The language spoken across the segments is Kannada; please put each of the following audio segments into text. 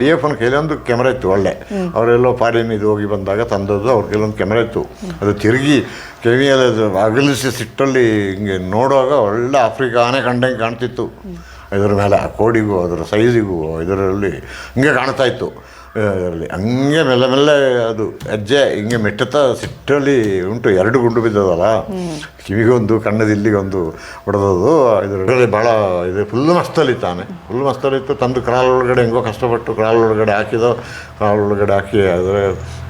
ಡಿ ಎಫ್ ಅನ್ ಕೈಲಿ ಒಂದು ಕ್ಯಾಮ್ರಾ ಇತ್ತು, ಒಳ್ಳೆ. ಅವರೆಲ್ಲೋ ಫಾರಿನ್ ಇದು ಹೋಗಿ ಬಂದಾಗ ತಂದದ್ದು ಅವ್ರ ಕೆಲವೊಂದು ಕ್ಯಾಮ್ರಾ ಇತ್ತು. ಅದು ತಿರುಗಿ ಕೆಮಿಯಲ್ಲಿ ಅದು ಅಗಲಿಸಿ ಸಿಟ್ಟಲ್ಲಿ ಹಿಂಗೆ ನೋಡುವಾಗ ಒಳ್ಳೆ ಆಫ್ರಿಕಾ ಆನೆ ಕಂಡಂಗೆ ಕಾಣ್ತಿತ್ತು. ಇದರ ಮೇಲೆ ಆ ಕೋಡಿಗೂ, ಅದರ ಸೈಜಿಗೂ ಇದರಲ್ಲಿ ಹಿಂಗೆ ಕಾಣ್ತಾ ಇತ್ತು. ಇದರಲ್ಲಿ ಹಂಗೆ ಮೆಲ್ಲ ಮೆಲ್ಲ ಅದು ಹೆಜ್ಜೆ ಹಿಂಗೆ ಮೆಟ್ಟುತ್ತಾ ಸಿಟ್ಟಲ್ಲಿ ಉಂಟು. ಎರಡು ಗುಂಡು ಬಿದ್ದದಲ್ಲ. ಕಿವಿಗೊಂದು ಕಣ್ಣದ ಇಲ್ಲಿಗೊಂದು ಹೊಡೆದದು ಇದರಲ್ಲಿ ಭಾಳ ಇದು ಫುಲ್ ಮಸ್ತಲ್ಲಿ ತಾನೆ. ಫುಲ್ ಮಸ್ತಲ್ಲಿತ್ತು ತಂದು ಕ್ರಾಲ್ ಒಳಗಡೆ ಹೆಂಗೋ ಕಷ್ಟಪಟ್ಟು ಕ್ರಾಲ್ ಒಳಗಡೆ ಹಾಕಿದೋ. ಕ್ರಾಲ್ ಒಳಗಡೆ ಹಾಕಿ ಅದರ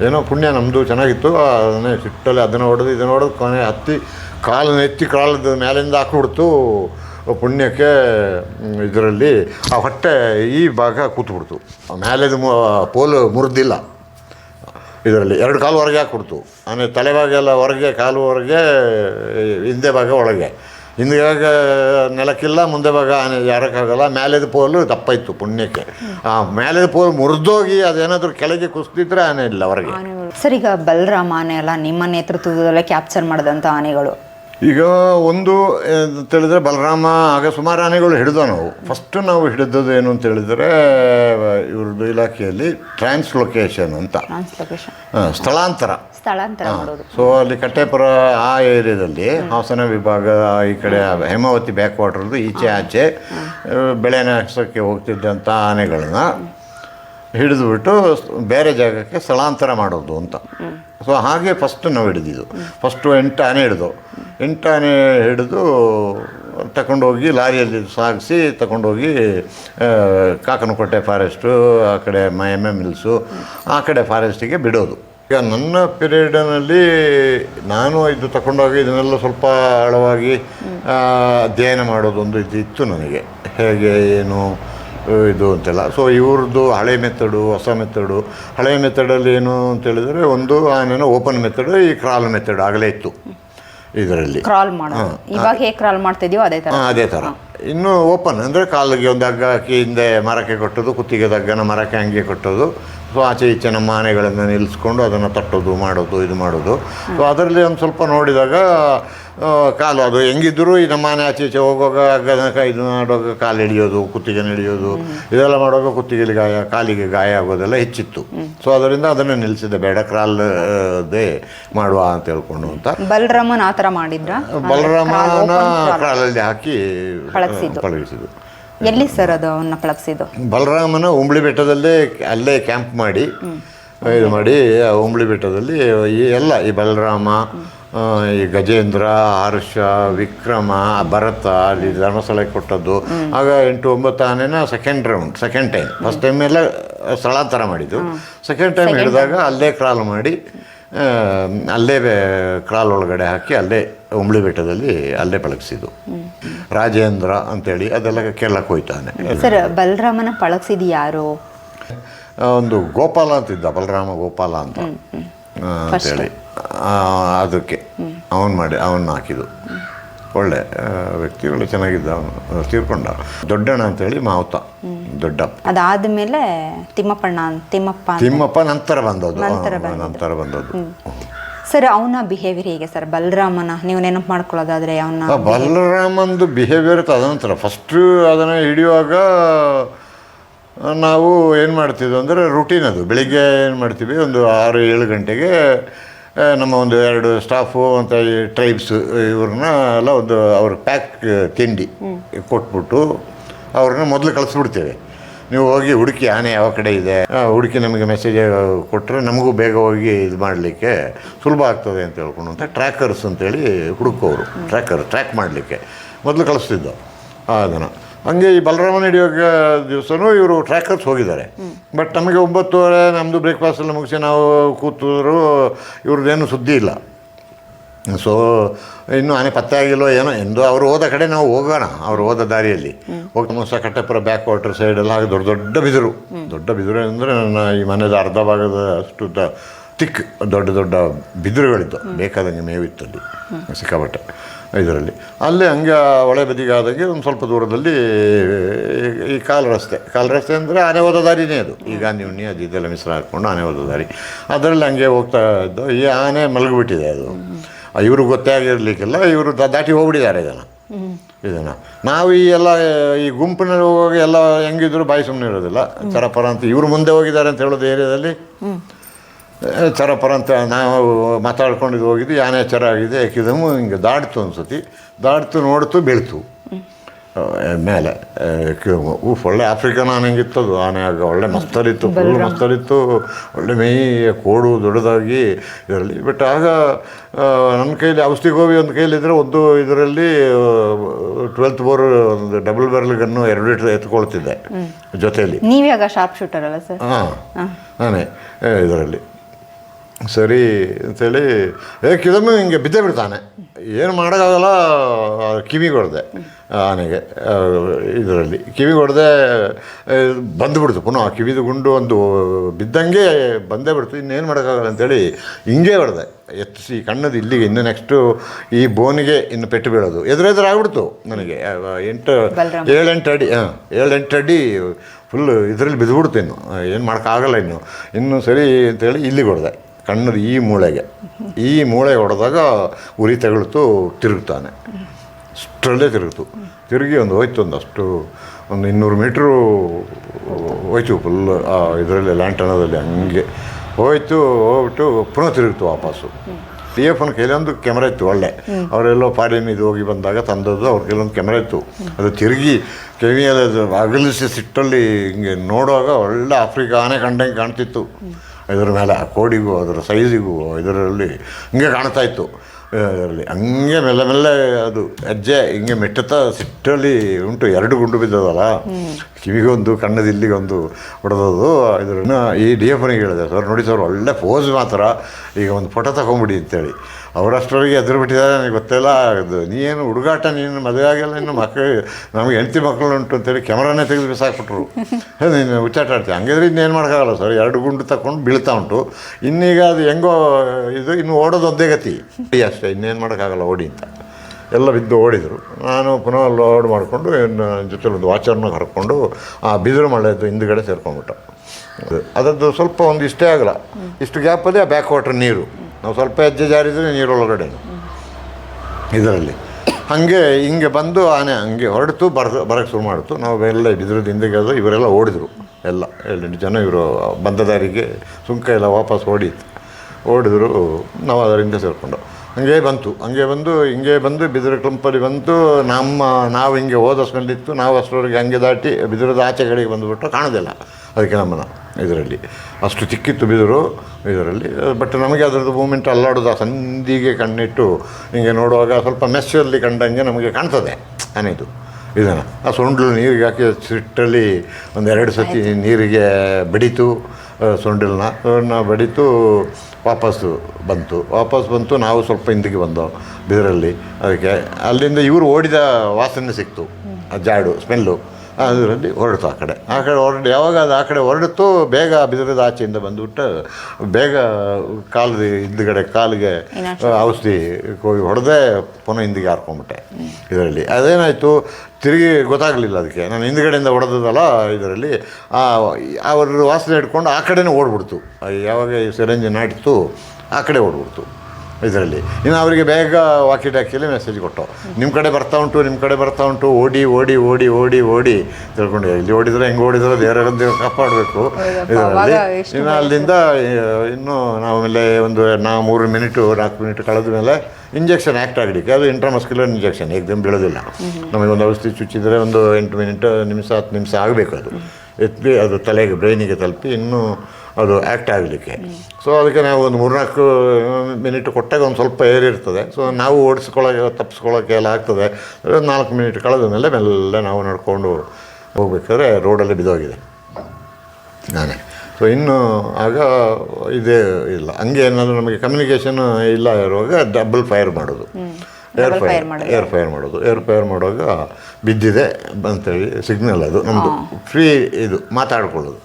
ಏನೋ ಪುಣ್ಯ ನಮ್ಮದು ಚೆನ್ನಾಗಿತ್ತು. ಅದನ್ನೇ ಸಿಟ್ಟಲ್ಲಿ ಅದನ್ನು ಹೊಡೆದು ಇದನ್ನು ಹೊಡೆದು ಕೊನೆ ಹತ್ತಿ ಕಾಲನ್ನು ಎತ್ತಿ ಕ್ರಾಲದ ಮೇಲಿಂದ ಹಾಕಿಬಿಡ್ತು. ಪುಣ್ಯಕ್ಕೆ ಇದರಲ್ಲಿ ಆ ಹೊಟ್ಟೆ ಈ ಭಾಗ ಕೂತ್ಬಿಡ್ತು. ಮ್ಯಾಲೇದು ಪೋಲು ಮುರಿದಿಲ್ಲ. ಇದರಲ್ಲಿ ಎರಡು ಕಾಲು ಹೊರಗೆ ಹಾಕ್ಬಿಡ್ತು. ಆಮೇಲೆ ತಲೆ ಭಾಗ ಎಲ್ಲ ಹೊರಗೆ, ಕಾಲು ಹೊರಗೆ ಹಿಂದೆ ಭಾಗ ಒಳಗೆ. ಹಿಂದೆ ಭಾಗ ನೆಲಕ್ಕಿಲ್ಲ, ಮುಂದೆ ಭಾಗ ಯಾರಕ್ಕಾಗಲ್ಲ. ಮೇಲೆದ ಪೋಲು ದಪ್ಪಾಯಿತು ಪುಣ್ಯಕ್ಕೆ. ಆ ಮೇಲೆದ ಪೋಲು ಮುರಿದೋಗಿ ಅದೇನಾದರೂ ಕೆಳಗೆ ಕುಸ್ತಿದ್ರೆ ಆನೆ ಇಲ್ಲ ಹೊರಗೆ. ಸರ್, ಈಗ ಬಲರಾಮ ಆನೆ ಎಲ್ಲ ನಿಮ್ಮ ನೇತೃತ್ವದಲ್ಲೇ ಕ್ಯಾಪ್ಚರ್ ಮಾಡಿದಂಥ ಆನೆಗಳು. ಈಗ ಒಂದು ತಿಳಿದ್ರೆ ಬಲರಾಮ ಆಗ ಸುಮಾರು ಆನೆಗಳು ಹಿಡಿದ ನಾವು. ಫಸ್ಟ್ ನಾವು ಹಿಡಿದದ್ದು ಏನು ಅಂತ ಹೇಳಿದ್ರೆ ಇವ್ರದ್ದು ಇಲಾಖೆಯಲ್ಲಿ ಟ್ರಾನ್ಸ್ಲೊಕೇಶನ್ ಅಂತ. ಟ್ರಾನ್ಸ್ಲೊಕೇಶನ್ ಸ್ಥಳಾಂತರ. ಸೊ ಅಲ್ಲಿ ಕಟ್ಟೆಪುರ ಆ ಏರಿಯಾದಲ್ಲಿ ಹಾಸನ ವಿಭಾಗ ಈ ಕಡೆ ಹೇಮಾವತಿ ಬ್ಯಾಕ್ ವಾಟರ್ದು ಈಚೆ ಆಚೆ ಬೆಳೆ ನಾಶಕ್ಕೆ ಹೋಗ್ತಿದ್ದಂಥ ಆನೆಗಳನ್ನ ಹಿಡಿದುಬಿಟ್ಟು ಬೇರೆ ಜಾಗಕ್ಕೆ ಸ್ಥಳಾಂತರ ಮಾಡೋದು ಅಂತ. ಸೊ ಹಾಗೆ ಫಸ್ಟ್ ನಾವು ಹಿಡಿದಿದ್ದು. ಫಸ್ಟು ಎಂಟು ಆನೆ ಹಿಡಿದು. ಎಂಟು ಆನೆ ಹಿಡಿದು ತಗೊಂಡೋಗಿ ಲಾರಿಯಲ್ಲಿ ಸಾಗಿಸಿ ತಗೊಂಡೋಗಿ ಕಾಕನಕೋಟೆ ಫಾರೆಸ್ಟು ಆ ಕಡೆ ಎಂ ಎಂ ಮಿಲ್ಸು ಆ ಕಡೆ ಫಾರೆಸ್ಟಿಗೆ ಬಿಡೋದು. ಈಗ ನನ್ನ ಪಿರಿಯಡ್ನಲ್ಲಿ ನಾನು ಇದು ತಗೊಂಡೋಗಿ ಇದನ್ನೆಲ್ಲ ಸ್ವಲ್ಪ ಆಳವಾಗಿ ಅಧ್ಯಯನ ಮಾಡೋದೊಂದು ಇದು ಇತ್ತು ನನಗೆ. ಹೇಗೆ, ಏನು ಇದು ಅಂತೆಲ್ಲ. ಸೊ ಇವ್ರದ್ದು ಹಳೆ ಮೆಥಡು ಹೊಸ ಮೆಥಡು ಹಳೆ ಮೆಥಡಲ್ಲಿ ಏನು ಅಂತ ಹೇಳಿದರೆ ಒಂದು ಆಮೇಲೆ ಓಪನ್ ಮೆಥಡು ಈ ಕ್ರಾಲ್ ಮೆಥಡ್ ಆಗಲೇ ಇತ್ತು ಇದರಲ್ಲಿ. ಕ್ರಾಲ್ ಮಾಡೋದು. ಇವಾಗ ಹೇಗೆ ಕ್ರಾಲ್ ಮಾಡ್ತಿದ್ಯೋ ಅದೇ ಥರ ಅದೇ ಥರ ಇನ್ನು ಓಪನ್ ಅಂದರೆ ಕಾಲಿಗೆ ಒಂದು ಹಗ್ಗ ಹಾಕಿ ಹಿಂದೆ ಮರಕ್ಕೆ ಕೊಟ್ಟೋದು ಕುತ್ತಿಗೆ ಹಗ್ಗನ ಮರಕ್ಕೆ ಹಂಗೆ ಕೊಟ್ಟೋದು ಸೊ ಆಚೆ ಈಚೆ ನಮ್ಮ ಆನೆಗಳನ್ನು ನಿಲ್ಲಿಸ್ಕೊಂಡು ಅದನ್ನು ತಟ್ಟೋದು ಮಾಡೋದು ಇದು ಮಾಡೋದು. ಸೊ ಅದರಲ್ಲಿ ಒಂದು ಸ್ವಲ್ಪ ನೋಡಿದಾಗ ಕಾಲು ಅದು ಹೆಂಗಿದ್ದರೂ ಈ ನಮ್ಮ ಆನೆ ಆಚೆ ಈಚೆ ಹೋಗುವಾಗ ಹಗ್ಗನ ಕೈ ಇದು ಮಾಡುವಾಗ ಕಾಲು ಹಿಡಿಯೋದು ಕುತ್ತಿಗೆ ನಡೆಯೋದು ಇದೆಲ್ಲ ಮಾಡುವಾಗ ಕುತ್ತಿಗೆಲಿ ಗಾಯ ಕಾಲಿಗೆ ಗಾಯ ಆಗೋದೆಲ್ಲ ಹೆಚ್ಚಿತ್ತು. ಸೊ ಅದರಿಂದ ಅದನ್ನು ನಿಲ್ಲಿಸಿದೆ ಬೇಡ ಕ್ರಾಲ್ ದೇ ಮಾಡುವ ಅಂತ ಹೇಳ್ಕೊಂಡು ಅಂತ. ಬಲರಾಮನ್ ಆ ಥರ ಮಾಡಿದ್ರ? ಬಲರಾಮನ ಕ್ರಾಲಲ್ಲಿ ಹಾಕಿ ಪಳಗ್ಸಿದ್ದು. ಎಲ್ಲಿ ಸರ್ ಅದು ಅವನ್ನ ಪಳಗಿಸಿದ್ದು ಬಲರಾಮನ ಉಂಬ್ಳಿ ಬೆಟ್ಟದಲ್ಲೇ ಅಲ್ಲೇ ಕ್ಯಾಂಪ್ ಮಾಡಿ ಇದು ಮಾಡಿ ಆ ಉಂಬ್ಳಿ ಬೆಟ್ಟದಲ್ಲಿ ಈ ಎಲ್ಲ ಈ ಬಲರಾಮ ಈ ಗಜೇಂದ್ರ ಹರ್ಷ ವಿಕ್ರಮ ಭರತ ಅಲ್ಲಿ ಧರ್ಮಸ್ಥಳಕ್ಕೆ ಕೊಟ್ಟದ್ದು. ಆಗ ಎಂಟು ಒಂಬತ್ತು ಆನೆನ second round second time first time ಎಲ್ಲ ಸ್ಥಳಾಂತರ ಮಾಡಿದ್ದು. ಸೆಕೆಂಡ್ ಟೈಮ್ ಹಿಡಿದಾಗ ಅಲ್ಲೇ ಕ್ರಾಲ್ ಮಾಡಿ ಅಲ್ಲೇ ಕ್ರಾಲ್ ಒಳಗಡೆ ಹಾಕಿ ಅಲ್ಲೇ ಉಂಬಳಿ ಬೆಟ್ಟದಲ್ಲಿ ಅಲ್ಲೇ ಪಳಗಿಸಿದ್ದು ರಾಜೇಂದ್ರ ಅಂತೇಳಿ ಅದೆಲ್ಲ ಕೇರಳಕ್ಕೆ ಹೋಯ್ತಾನೆ. ಸರ್ ಬಲರಾಮನ ಪಳಗಿಸಿದ್ದು ಯಾರು? ಒಂದು ಗೋಪಾಲ ಅಂತಿದ್ದ ಬಲರಾಮ ಗೋಪಾಲ ಅಂತ. ಅಂತೇಳಿ. ಅದಕ್ಕೆ ಅವನು ಮಾಡಿ ಅವನ್ನ ಹಾಕಿದ್ದು. ಒಳ್ಳೆ ವ್ಯಕ್ತಿಗಳು ಚೆನ್ನಾಗಿದ್ದ ಅವನು ತೀರ್ಕೊಂಡ ದೊಡ್ಡಣ್ಣ ಅಂತೇಳಿ ಮಾವುತ. ದೊಡ್ಡಪ್ಪ. ಅದಾದ್ಮೇಲೆ ತಿಮ್ಮಪ್ಪಣ್ಣ ತಿಮ್ಮಪ್ಪ ತಿಮ್ಮಪ್ಪ ನಂತರ ಬಂದದ್ದು. ನಂತರ ಆ, ನಂತರ ಬಂದದ್ದು. ಸರ್ ಅವನ ಬಿಹೇವಿಯರ್ ಹೇಗೆ ಸರ್? ಬಲರಾಮನ ನೀವು ನೆನಪು ಮಾಡ್ಕೊಳ್ಳೋದಾದ್ರೆ ಅವನ ಆ ಬಲರಾಮಂದು ಬಿಹೇವಿಯರ್ ತದನಂತರ ಫಸ್ಟು ಅದನ್ನು ಹಿಡಿಯುವಾಗ ನಾವು ಏನು ಮಾಡ್ತಿದ್ವಿ ಅಂದರೆ ರುಟೀನ್ ಅದು. ಬೆಳಿಗ್ಗೆ ಏನು ಮಾಡ್ತೀವಿ ಒಂದು ಆರು ಏಳು ಗಂಟೆಗೆ ಆ, ನಮ್ಮ ಒಂದು ಎರಡು ಸ್ಟಾಫು ಅಂತ ಈ ಟ್ರೈಬ್ಸ್ ಇವ್ರನ್ನ ಎಲ್ಲ ಒಂದು ಅವ್ರ ಪ್ಯಾಕ್ ತಿಂಡಿ ಕೊಟ್ಬಿಟ್ಟು ಅವ್ರನ್ನ ಮೊದಲು ಕಳಿಸ್ಬಿಡ್ತೇವೆ. ನೀವು ಹೋಗಿ ಹುಡುಕಿ, ಆನೆ ಯಾವ ಕಡೆ ಇದೆ? ಹುಡುಕಿ ನಮಗೆ ಮೆಸೇಜ್ ಕೊಟ್ಟರೆ ನಮಗೂ ಬೇಗ ಹೋಗಿ ಇದು ಮಾಡಲಿಕ್ಕೆ ಸುಲಭ ಆಗ್ತದೆ ಅಂತ ಹೇಳ್ಕೊಂಡು ಅಂತ ಟ್ರ್ಯಾಕರ್ಸ್ ಅಂತೇಳಿ ಹುಡುಕೋರು ಟ್ರ್ಯಾಕರ್ ಟ್ರ್ಯಾಕ್ ಮಾಡಲಿಕ್ಕೆ. ಮೊದಲು ಕಳಿಸ್ತಿದ್ದು ಅದನ್ನು. ಹಂಗೆ ಈ ಬಲರಾಮ ಹಿಡಿಯೋಕೆ ದಿವಸನೂ ಇವರು ಟ್ರ್ಯಾಕರ್ಸ್ ಹೋಗಿದ್ದಾರೆ. ಬಟ್ ನಮಗೆ ಒಂಬತ್ತುವರೆ ನಮ್ಮದು ಬ್ರೇಕ್ಫಾಸ್ಟಲ್ಲಿ ಮುಗಿಸಿ ನಾವು ಕೂತರು ಇವ್ರದ್ದೇನು ಸುದ್ದಿ ಇಲ್ಲ. ಸೊ, ಇನ್ನೂ ಆನೆ ಪತ್ತೆ ಆಗಿಲ್ಲೋ ಏನೋ ಎಂದು, ಅವರು ಹೋದ ಕಡೆ ನಾವು ಹೋಗೋಣ. ಅವರು ಹೋದ ದಾರಿಯಲ್ಲಿ. ಹೋಗಿ ಮೋಸ ಕಟ್ಟೆಪುರ ಬ್ಯಾಕ್ ವಾಟರ್ ಸೈಡೆಲ್ಲ ಹಾಗೆ ದೊಡ್ಡ ದೊಡ್ಡ ಬಿದಿರು. ದೊಡ್ಡ ಬಿದಿರು ಅಂದರೆ ನನ್ನ ಈ ಮನೆಯದ ಅರ್ಧ ಭಾಗದ ಅಷ್ಟು ದ ತಿಕ್ ದೊಡ್ಡ ದೊಡ್ಡ ಬಿದಿರುಗಳಿದ್ದು. ಬೇಕಾದಂಗೆ ಮೇವಿತ್ತು ಅಲ್ಲಿ ಸಿಕ್ಕಾಪಟ್ಟೆ ಇದರಲ್ಲಿ. ಅಲ್ಲೇ ಹಂಗೆ ಒಳೆ ಬದಿಗೆ ಆದಾಗೆ ಒಂದು ಸ್ವಲ್ಪ ದೂರದಲ್ಲಿ ಈ ಕಾಲು ರಸ್ತೆ. ಕಾಲು ರಸ್ತೆ ಅಂದರೆ ಆನೆ ಹೋದ ದಾರಿನೇ ಅದು. ಈ ಗಾಂಧಿ ಉಣ್ಣಿ ಅದು ಇದೆಲ್ಲ ಮಿಶ್ರ ಹಾಕ್ಕೊಂಡು ಆನೆ ಹೋದ ದಾರಿ. ಅದರಲ್ಲಿ ಹಂಗೆ ಹೋಗ್ತಾ ಇದ್ದು. ಈ ಆನೆ ಮಲಗಿಬಿಟ್ಟಿದೆ ಅದು. ಇವರು ಗೊತ್ತೇ ಆಗಿರಲಿಕ್ಕಿಲ್ಲ ಇವರು ದಾಟಿ ಹೋಗ್ಬಿಟ್ಟಿದ್ದಾರೆ ಇದನ್ನು. ಇದನ್ನು. ನಾವು ಈ ಎಲ್ಲ ಈ ಗುಂಪಿನಲ್ಲಿ ಹೋಗಿ ಎಲ್ಲ ಹೆಂಗಿದ್ರು ಬಾಯಿ ಸುಮ್ಮನೆ ಇರೋದಿಲ್ಲ. ಚರಪರ ಅಂತ ಇವರು ಮುಂದೆ ಹೋಗಿದ್ದಾರೆ ಅಂತ ಹೇಳೋದು ಏರಿಯಾದಲ್ಲಿ. ಚರಪರ ಅಂತ ನಾವು ಮಾತಾಡ್ಕೊಂಡಿದ್ದು ಹೋಗಿದ್ದು ಯಾನೇ ಚರ ಆಗಿದೆ ಯಾಕಿದಮು ಹಿಂಗೆ ದಾಡ್ತು ಅನ್ಸತಿ ದಾಡ್ತು ನೋಡ್ತು ಬೀಳ್ತು. ಮೇಲೆ ಊಫ್ ಒಳ್ಳೆ ಆಫ್ರಿಕನ್ ಆನಂಗಿತ್ತು ಅದು ಆನೆ ಆಗ ಒಳ್ಳೆ ಮಸ್ತರಿತ್ತು ಫುಲ್ ಮಸ್ತರಿತ್ತು. ಒಳ್ಳೆ ಮೈ ಕೋಡು ದೊಡ್ಡದಾಗಿ ಇದರಲ್ಲಿ ಬಟ್ ಆಗ ನನ್ನ ಕೈಲಿ ಔಷಧಿ ಗೋಬಿ ಒಂದು ಕೈಲಿದ್ದರೆ ಒಂದು ಇದರಲ್ಲಿ ಟ್ವೆಲ್ತ್ ಬೋರ್ ಒಂದು ಡಬಲ್ ಬೆರಲ್ ಗನ್ನು ಎರಡು ಇಟ್ಟು ಎತ್ಕೊಳ್ತಿದ್ದೆ ಜೊತೆಯಲ್ಲಿ ನೀವ್ಯಾಗ ಶಾರ್ಪ್ ಶೂಟರ್ ಅಲ್ಲ ಸರ್ ಹಾಂ. ನಾನೇ ಇದರಲ್ಲಿ. ಸರಿ ಅಂತೇಳಿ ಏ ಕಿದಮ್ಮು ಹಿಂಗೆ ಬಿದ್ದೇ ಬಿಡ್ತಾನೆ. ಏನು ಮಾಡೋಕ್ಕಾಗಲ್ಲ ಕಿವಿಗೊಡ್ದೆ ಆನೆಗೆ ಇದರಲ್ಲಿ. ಕಿವಿ ಹೊಡೆದೆ ಬಂದುಬಿಡ್ತು. ಪುನಃ ಕಿವಿದು ಗುಂಡು ಒಂದು ಬಿದ್ದಂಗೆ ಬಂದೇ ಬಿಡ್ತು. ಇನ್ನೇನು ಮಾಡೋಕ್ಕಾಗಲ್ಲ ಅಂತೇಳಿ ಹಿಂಗೆ ಹೊಡೆದೆ. ಎತ್ತಿಸಿ ಕಣ್ಣದು ಇಲ್ಲಿಗೆ ಇನ್ನು ನೆಕ್ಸ್ಟು ಈ ಬೋನಿಗೆ ಇನ್ನು ಪೆಟ್ಟು ಬೀಳೋದು. ಎದುರೆದುರು ಆಗ್ಬಿಡ್ತು ನನಗೆ. ಎಂಟು. ಏಳೆಂಟು ಅಡಿ ಹಾಂ ಏಳೆಂಟು ಅಡಿ ಫುಲ್ ಇದರಲ್ಲಿ ಬಿದ್ದುಬಿಡ್ತು ಇನ್ನು. ಏನು ಮಾಡೋಕ್ಕಾಗಲ್ಲ ಇನ್ನು. ಇನ್ನು ಸರಿ ಅಂತೇಳಿ ಇಲ್ಲಿಗೆ ಹೊಡೆದೆ. ಕಣ್ಣದು ಈ ಮೂಳೆಗೆ. ಈ ಮೂಳೆ ಹೊಡೆದಾಗ ಉರಿ ತಗೊಳ್ತು ತಿರುಗ್ತಾನೆ. ಅಷ್ಟರಲ್ಲೇ ತಿರುಗಿತು. ತಿರುಗಿ ಒಂದು ಹೋಯ್ತು, ಒಂದು ಅಷ್ಟು, ಒಂದು ಇನ್ನೂರು ಮೀಟ್ರು ಹೋಯ್ತು ಫುಲ್ ಆ ಇದರಲ್ಲಿ ಲ್ಯಾಂಟನದಲ್ಲಿ ಹಂಗೆ. ಹೋಯ್ತು, ಹೋಗ್ಬಿಟ್ಟು ಪುನಃ ತಿರುಗಿತು ವಾಪಸ್ಸು. ಪಿ ಎಫ್ ಒಂದು ಕೈಲೊಂದು ಕ್ಯಾಮ್ರ ಇತ್ತು, ಒಳ್ಳೆ. ಅವರೆಲ್ಲೋ ಫಾರಿನ್ ಇದು ಹೋಗಿ ಬಂದಾಗ ತಂದದ್ದು, ಅವ್ರ ಕೈಲೊಂದು ಕ್ಯಾಮ್ರಾ ಇತ್ತು. ಅದು ತಿರುಗಿ ಕೆವಿಯಲ್ಲಿ ಅಗಲಿಸಿ ಸಿಟ್ಟಲ್ಲಿ ಹಿಂಗೆ ನೋಡುವಾಗ ಒಳ್ಳೆ ಆಫ್ರಿಕಾ ಆನೆ ಕಂಡಂಗೆ ಕಾಣ್ತಿತ್ತು. ಇದರ ಮೇಲೆ ಆ ಕೋಡಿಗೂ, ಅದರ ಸೈಜಿಗೂ ಇದರಲ್ಲಿ ಹಿಂಗೆ ಕಾಣ್ತಾ ಇತ್ತು. ಇದರಲ್ಲಿ ಹಂಗೆ ಮೆಲ್ಲ ಮೆಲ್ಲ ಅದು ಅಜ್ಜೆ ಹಿಂಗೆ ಮೆಟ್ಟುತ್ತಾ ಸಿಟ್ಟಲ್ಲಿ ಉಂಟು, ಎರಡು ಗುಂಡು ಬಿದ್ದದಲ್ಲ? ಕಿವಿಗೊಂದು ಕಣ್ಣದ ಇಲ್ಲಿಗೊಂದು ಹೊಡೆದದು ಇದ್ರನ್ನ ಈ ಡಿ ಎಫ್ನಿಗೆ ಹೇಳಿದೆ, ಸರ್, ನೋಡಿ ಸರ್, ಒಳ್ಳೆ ಪೋಸ್ ಮಾತ್ರ. ಈಗ ಒಂದು ಫೋಟೋ ತಗೊಂಬಿಡಿ ಅಂತೇಳಿ. ಅವರಷ್ಟರವರೆಗೆ ಎದುರು ಬಿಟ್ಟಿದ್ದಾರೆ, ನನಗೆ ಗೊತ್ತಿಲ್ಲ. ಅದು ನೀನು ಹುಡುಗಾಟ, ನೀನು ಮದುವೆ ಆಗಿಲ್ಲ, ಇನ್ನು ಮಕ್ಕಳು ನಮಗೆ ಹೆಂಡತಿ ಮಕ್ಕಳು ಉಂಟು ಅಂತೇಳಿ ಕ್ಯಾಮ್ರಾನೇ ತೆಗೆದು ಬಿಸಾಕ್ಬಿಟ್ರು. ನೀನು ಹುಚ್ಚಾಟ ಆಡ್ತೀಯ? ಹಂಗಿದ್ರೆ ಇನ್ನೇನು ಮಾಡೋಕ್ಕಾಗಲ್ಲ ಸರ್, ಎರಡು ಗುಂಡು ತಗೊಂಡು ಬೀಳ್ತಾ ಉಂಟು. ಇನ್ನೀಗ ಅದು ಹೆಂಗೋ ಇದು, ಇನ್ನು ಓಡೋದು ಒಂದೇ ಗತಿ. ಅಷ್ಟೇ, ಇನ್ನೇನು ಮಾಡೋಕ್ಕಾಗಲ್ಲ ಓಡಿ ಅಂತ. ಎಲ್ಲ ಬಿದ್ದು ಓಡಿದರು. ನಾನು ಪುನಃ ಲೋಡ್ ಮಾಡಿಕೊಂಡು, ಇನ್ನು ಜೊತೆಲಿ ಒಂದು ವಾಚರ್ನ ಕರ್ಕೊಂಡು ಆ ಬಿದಿರು ಮಳೆದು ಹಿಂದುಗಡೆ ಸೇರ್ಕೊಂಡ್ಬಿಟ್ಟ. ಅದು ಅದರದ್ದು ಸ್ವಲ್ಪ ಒಂದು ಇಷ್ಟೇ ಆಗಲ್ಲ. ಇಷ್ಟು ಗ್ಯಾಪಲ್ಲಿ ಆ ಬ್ಯಾಕ್ ವಾಟರ್ ನೀರು. ನಾವು ಸ್ವಲ್ಪ ಹೆಜ್ಜೆ ಜಾರಿದ್ರೆ ನೀರೊಳಗಡೆ ಇದರಲ್ಲಿ. ಹಾಗೆ ಹಿಂಗೆ ಬಂದು ಆನೆ ಹಂಗೆ ಹೊರಡ್ತು ಬರ ಬರಕ್ಕೆ ಶುರು ಮಾಡ್ತು. ನಾವು ಎಲ್ಲ ಬಿದ್ರದ್ದು ಹಿಂದೆಗೆ ಅದು, ಇವರೆಲ್ಲ ಓಡಿದರು. ಎಲ್ಲ ಏಳೆಂಟು ಜನ ಇವರು ಬಂದ ದಾರಿಗೆ ಸುಂಕ ಎಲ್ಲ ವಾಪಸ್ ಓಡಿತ್ತು. ಓಡಿದ್ರು, ನಾವು ಅದರಿಂದ ಸೇರಿಕೊಂಡು. ಹಂಗೆ ಬಂತು. ಹಂಗೆ ಬಂದು, ಹಿಂಗೆ ಬಂದು ಬಿದಿರು ಕ್ಲಂಪಲ್ಲಿ ಬಂತು. ನಮ್ಮ, ನಾವು ಹಿಂಗೆ ಹೋದ ಸ್ಮೆಲ್ಲಿತ್ತು ನಾವು ಅಷ್ಟರವರೆಗೆ ಹಂಗೆ ದಾಟಿ ಬಿದಿರದ ಆಚೆ ಕಡೆಗೆ ಬಂದುಬಿಟ್ಟು ಕಾಣೋದಿಲ್ಲ. ಅದಕ್ಕೆ ನಮ್ಮನ್ನು. ಇದರಲ್ಲಿ. ಅಷ್ಟು ತಿಕ್ಕಿತ್ತು ಬಿದಿರು ಇದರಲ್ಲಿ. ಬಟ್ ನಮಗೆ ಅದರದ್ದು ಮೂಮೆಂಟ್ ಅಲ್ಲಾಡೋದು ಆ ಸಂದಿಗೆ ಕಣ್ಣಿಟ್ಟು ಹಿಂಗೆ ನೋಡುವಾಗ ಸ್ವಲ್ಪ ಮೆಸ್ಸಲ್ಲಿ ಕಂಡಂಗೆ ನಮಗೆ ಕಾಣ್ತದೆ ಆನೆದು ಇದನ್ನು. ಆ ಸೊಂಡ್ಲು ನೀರಿಗೆ ಹಾಕಿ ಸಿಟ್ಟಲ್ಲಿ ಒಂದು ಎರಡು ಸತಿ ನೀರಿಗೆ ಬಡಿತು ಸೊಂಡಿಲ್ನ ಸೊಂಡಿಲನ್ನ. ಅದನ್ನ ಬಡಿತು ವಾಪಸ್ಸು ಬಂತು. ವಾಪಸ್ ಬಂತು ನಾವು ಸ್ವಲ್ಪ ಹಿಂದಿಗೆ ಬಂದೋ ಬಿದರಲ್ಲಿ. ಅದಕ್ಕೆ ಅಲ್ಲಿಂದ ಇವರು ಓಡಿದ ವಾಸನೆ ಸಿಕ್ತು. ಆ ಜಾಡು ಸ್ಮೆಲ್ಲು. ಅದರಲ್ಲಿ ಹೊರಡ್ತು ಆ ಕಡೆ. ಆ ಕಡೆ ಹೊರಡು ಯಾವಾಗ ಅದು ಆ ಕಡೆ ಹೊರಡಿತು ಬೇಗ ಬಿದಿರದ ಆಚೆಯಿಂದ ಬಂದುಬಿಟ್ಟು ಬೇಗ ಕಾಲದ ಹಿಂದ್ಗಡೆ ಕಾಲಿಗೆ ಔಷಧಿ ಹೋಗಿ ಹೊಡೆದೇ ಪುನಃ ಹಿಂದಿಗೆ ಹಾರ್ಕೊಂಬಿಟ್ಟೆ ಇದರಲ್ಲಿ. ಅದೇನಾಯಿತು? ತಿರುಗಿ ಗೊತ್ತಾಗಲಿಲ್ಲ ಅದಕ್ಕೆ. ನಾನು ಹಿಂದ್ಗಡೆಯಿಂದ ಹೊಡೆದದಲ್ಲ ಇದರಲ್ಲಿ. ಆ ಅವ್ರ ವಾಸನೆ ಹಿಡ್ಕೊಂಡು ಆ ಕಡೆನೇ ಓಡ್ಬಿಡ್ತು. ಯಾವಾಗ ಈ ಸಿರಂಜಿ ನಾಟಿತ್ತು ಆ ಕಡೆ ಓಡ್ಬಿಡ್ತು. ಇದರಲ್ಲಿ. ಇನ್ನು ಅವರಿಗೆ ಬೇಗ ವಾಕಿ ಟಾಕಿಯಲ್ಲಿ ಮೆಸೇಜ್ ಕೊಟ್ಟು. ನಿಮ್ಮ ಕಡೆ ಬರ್ತಾ ಉಂಟು ನಿಮ್ಮ ಕಡೆ ಬರ್ತಾ ಉಂಟು ಓಡಿ ಓಡಿ ಓಡಿ ಓಡಿ ಓಡಿ ತಿಳ್ಕೊಂಡು ಇಲ್ಲಿ ಓಡಿದ್ರೆ ಹೆಂಗೆ ಓಡಿದ್ರೆ ದೇವರ ಕಾಪಾಡಬೇಕು ಇದರಲ್ಲಿ. ಇನ್ನು ಅಲ್ಲಿಂದ ಇನ್ನು ನಾವು ಆಮೇಲೆ ಒಂದು ನಾ ಮೂರು ಮಿನಿಟು ನಾಲ್ಕು ಮಿನಿಟ್ ಕಳೆದ ಮೇಲೆ ಇಂಜೆಕ್ಷನ್ ಆ್ಯಕ್ಟ್ ಆಗಲಿಕ್ಕೆ. ಅದು ಇಂಟ್ರಾಮಸ್ಕ್ಯುಲರ್ ಇಂಜೆಕ್ಷನ್ ಏಕ್ದಮ್ ಬೀಳೋದಿಲ್ಲ. ನಮಗೆ ಒಂದು ಔಷಧಿ ಚುಚ್ಚಿದರೆ ಒಂದು ಎಂಟು ಮಿನಿಟ್ ನಿಮಿಷ ಹತ್ತು ನಿಮಿಷ ಆಗಬೇಕು ಅದು. ಎತ್ತಿ ಅದು ತಲೆಗೆ ಬ್ರೈನಿಗೆ ತಲುಪಿ ಇನ್ನೂ ಅದು ಆ್ಯಕ್ಟ್ ಆಗಲಿಕ್ಕೆ. ಸೊ ಅದಕ್ಕೆ ನಾವು ಒಂದು ಮೂರ್ನಾಲ್ಕು ಮಿನಿಟ್ ಕೊಟ್ಟಾಗ ಒಂದು ಸ್ವಲ್ಪ ಏರಿರ್ತದೆ ಇರ್ತದೆ. ಸೊ ನಾವು ಓಡಿಸ್ಕೊಳ್ಳೋಕೆ ತಪ್ಪಿಸ್ಕೊಳ್ಳೋಕೆ ಎಲ್ಲ ಆಗ್ತದೆ. ನಾಲ್ಕು ಮಿನಿಟ್ ಕಳೆದ ಮೇಲೆ ಮೆಲ್ಲ ನಾವು ನಡ್ಕೊಂಡು ಹೋಗ್ಬೇಕಾದ್ರೆ ರೋಡಲ್ಲಿ ಬಿದ್ದೋಗಿದೆ. ನಾನೇ. ಸೊ ಇನ್ನು ಆಗ ಇದೇ ಇಲ್ಲ. ಹಂಗೆ ಏನಾದರೂ ನಮಗೆ ಕಮ್ಯುನಿಕೇಷನ್ ಇಲ್ಲ ಇರುವಾಗ ಡಬಲ್ ಫೈರ್ ಮಾಡೋದು. ಏರ್ ಫೈರ್ ಮಾಡೋದು. ಏರ್ ಫೈರ್ ಮಾಡೋದು. ಏರ್ ಫೈರ್ ಮಾಡುವಾಗ ಬಿದ್ದಿದೆ ಅಂತೇಳಿ ಸಿಗ್ನಲ್ ಅದು. ನಮ್ಮದು ಫ್ರೀ ಇದು ಮಾತಾಡ್ಕೊಳ್ಳೋದು.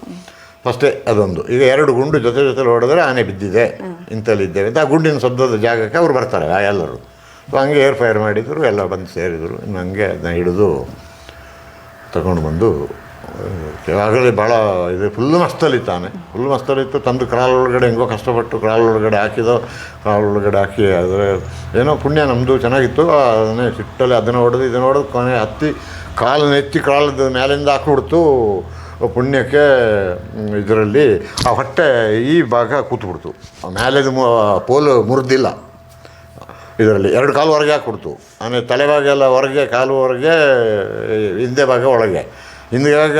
ಫಸ್ಟೇ ಅದೊಂದು. ಈಗ ಎರಡು ಗುಂಡು ಜೊತೆ ಜೊತೆಲಿ ಹೊಡೆದ್ರೆ ಆನೆ ಬಿದ್ದಿದೆ ಇಂಥಲ್ಲಿದ್ದೇವೆ ಅಂತ ಆ ಗುಂಡಿನ ಶಬ್ದದ ಜಾಗಕ್ಕೆ ಅವ್ರು ಬರ್ತಾರೆ, ಆ ಎಲ್ಲರೂ. ಸೊ ಹಂಗೆ ಏರ್ ಫೈರ್ ಮಾಡಿದರು, ಎಲ್ಲ ಬಂದು ಸೇರಿದರು. ಇನ್ನು ಹಂಗೆ ಅದನ್ನ ಹಿಡಿದು ತಗೊಂಡು ಬಂದು ಆಗಲೇ ಭಾಳ ಇದು ಫುಲ್ ಮಸ್ತಲ್ಲಿ ತಾನೆ. ಫುಲ್ ಮಸ್ತಲ್ಲಿತ್ತು ತಂದು ಕ್ರಾಲ್ ಒಳಗಡೆ ಹೆಂಗೋ ಕಷ್ಟಪಟ್ಟು ಕ್ರಾಲ್ ಒಳಗಡೆ ಹಾಕಿದೋ ಕ್ರಾಲ್ ಒಳಗಡೆ ಹಾಕಿ ಆದರೆ ಏನೋ ಪುಣ್ಯ ನಮ್ಮದು ಚೆನ್ನಾಗಿತ್ತು. ಅದನ್ನೇ ಸಿಟ್ಟಲ್ಲಿ ಅದನ್ನು ಹೊಡೆದು ಇದನ್ನು ಹೊಡೆದು ಕೊನೆ ಹತ್ತಿ ಕಾಲು ಎತ್ತಿ ಕ್ರಾಲದ ಮೇಲಿಂದ ಹಾಕ್ಬಿಡ್ತು. ಪುಣ್ಯಕ್ಕೆ ಇದರಲ್ಲಿ ಆ ಹೊಟ್ಟೆ ಈ ಭಾಗ ಕೂತ್ಬಿಡ್ತು. ಮೇಲೆದು ಮು- ಪೋಲು ಮುರಿದಿಲ್ಲ. ಇದರಲ್ಲಿ ಎರಡು ಕಾಲು ಹೊರಗೆ ಹಾಕ್ಬಿಡ್ತು. ಆಮೇಲೆ ತಲೆಭಾಗ ಎಲ್ಲ ಹೊರಗೆ, ಕಾಲು ಹೊರಗೆ ಹಿಂದೆ ಭಾಗ ಒಳಗೆ. ಹಿಂದೆ ಭಾಗ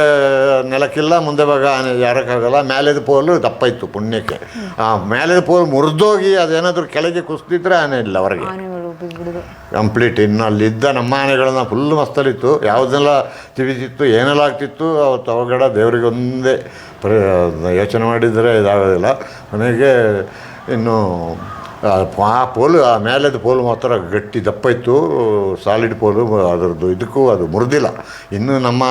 ನೆಲಕ್ಕಿಲ್ಲ, ಮುಂದೆ ಭಾಗ ಯಾರಕ್ಕಾಗಲ್ಲ. ಮೇಲೆದ ಪೋಲು ದಪ್ಪ ಇತ್ತು ಪುಣ್ಯಕ್ಕೆ. ಆ ಮೇಲೆದ ಪೋಲು ಮುರಿದೋಗಿ ಅದೇನಾದರೂ ಕೆಳಗೆ ಕುಸ್ತಿದ್ರೆ ಆನೆ ಇಲ್ಲ ಹೊರಗೆ. ಕಂಪ್ಲೀಟ್ ಇನ್ನು ಅಲ್ಲಿದ್ದ ನಮ್ಮ ಆನೆಗಳನ್ನ ಫುಲ್ ಮಸ್ತಲ್ಲಿತ್ತು. ಯಾವುದೆಲ್ಲ ತಿಳಿಸಿತ್ತು ಏನೆಲ್ಲ ಆಗ್ತಿತ್ತು, ಅವತ್ತು ಅವಘಡ ದೇವರಿಗೆ ಒಂದೇ ಪ್ರ ಯೋಚನೆ ಮಾಡಿದರೆ ಇದಾಗೋದಿಲ್ಲ. ಕೊನೆಗೆ ಇನ್ನು ಆ ಪೋಲು ಆ ಮೇಲೆದ ಪೋಲು ಮಾತ್ರ ಗಟ್ಟಿ ದಪ್ಪ ಇತ್ತು ಸಾಲಿಡ್ ಪೋಲು ಅದರದ್ದು ಇದಕ್ಕೂ ಅದು ಮುರಿದಿಲ್ಲ. ಇನ್ನು ನಮ್ಮ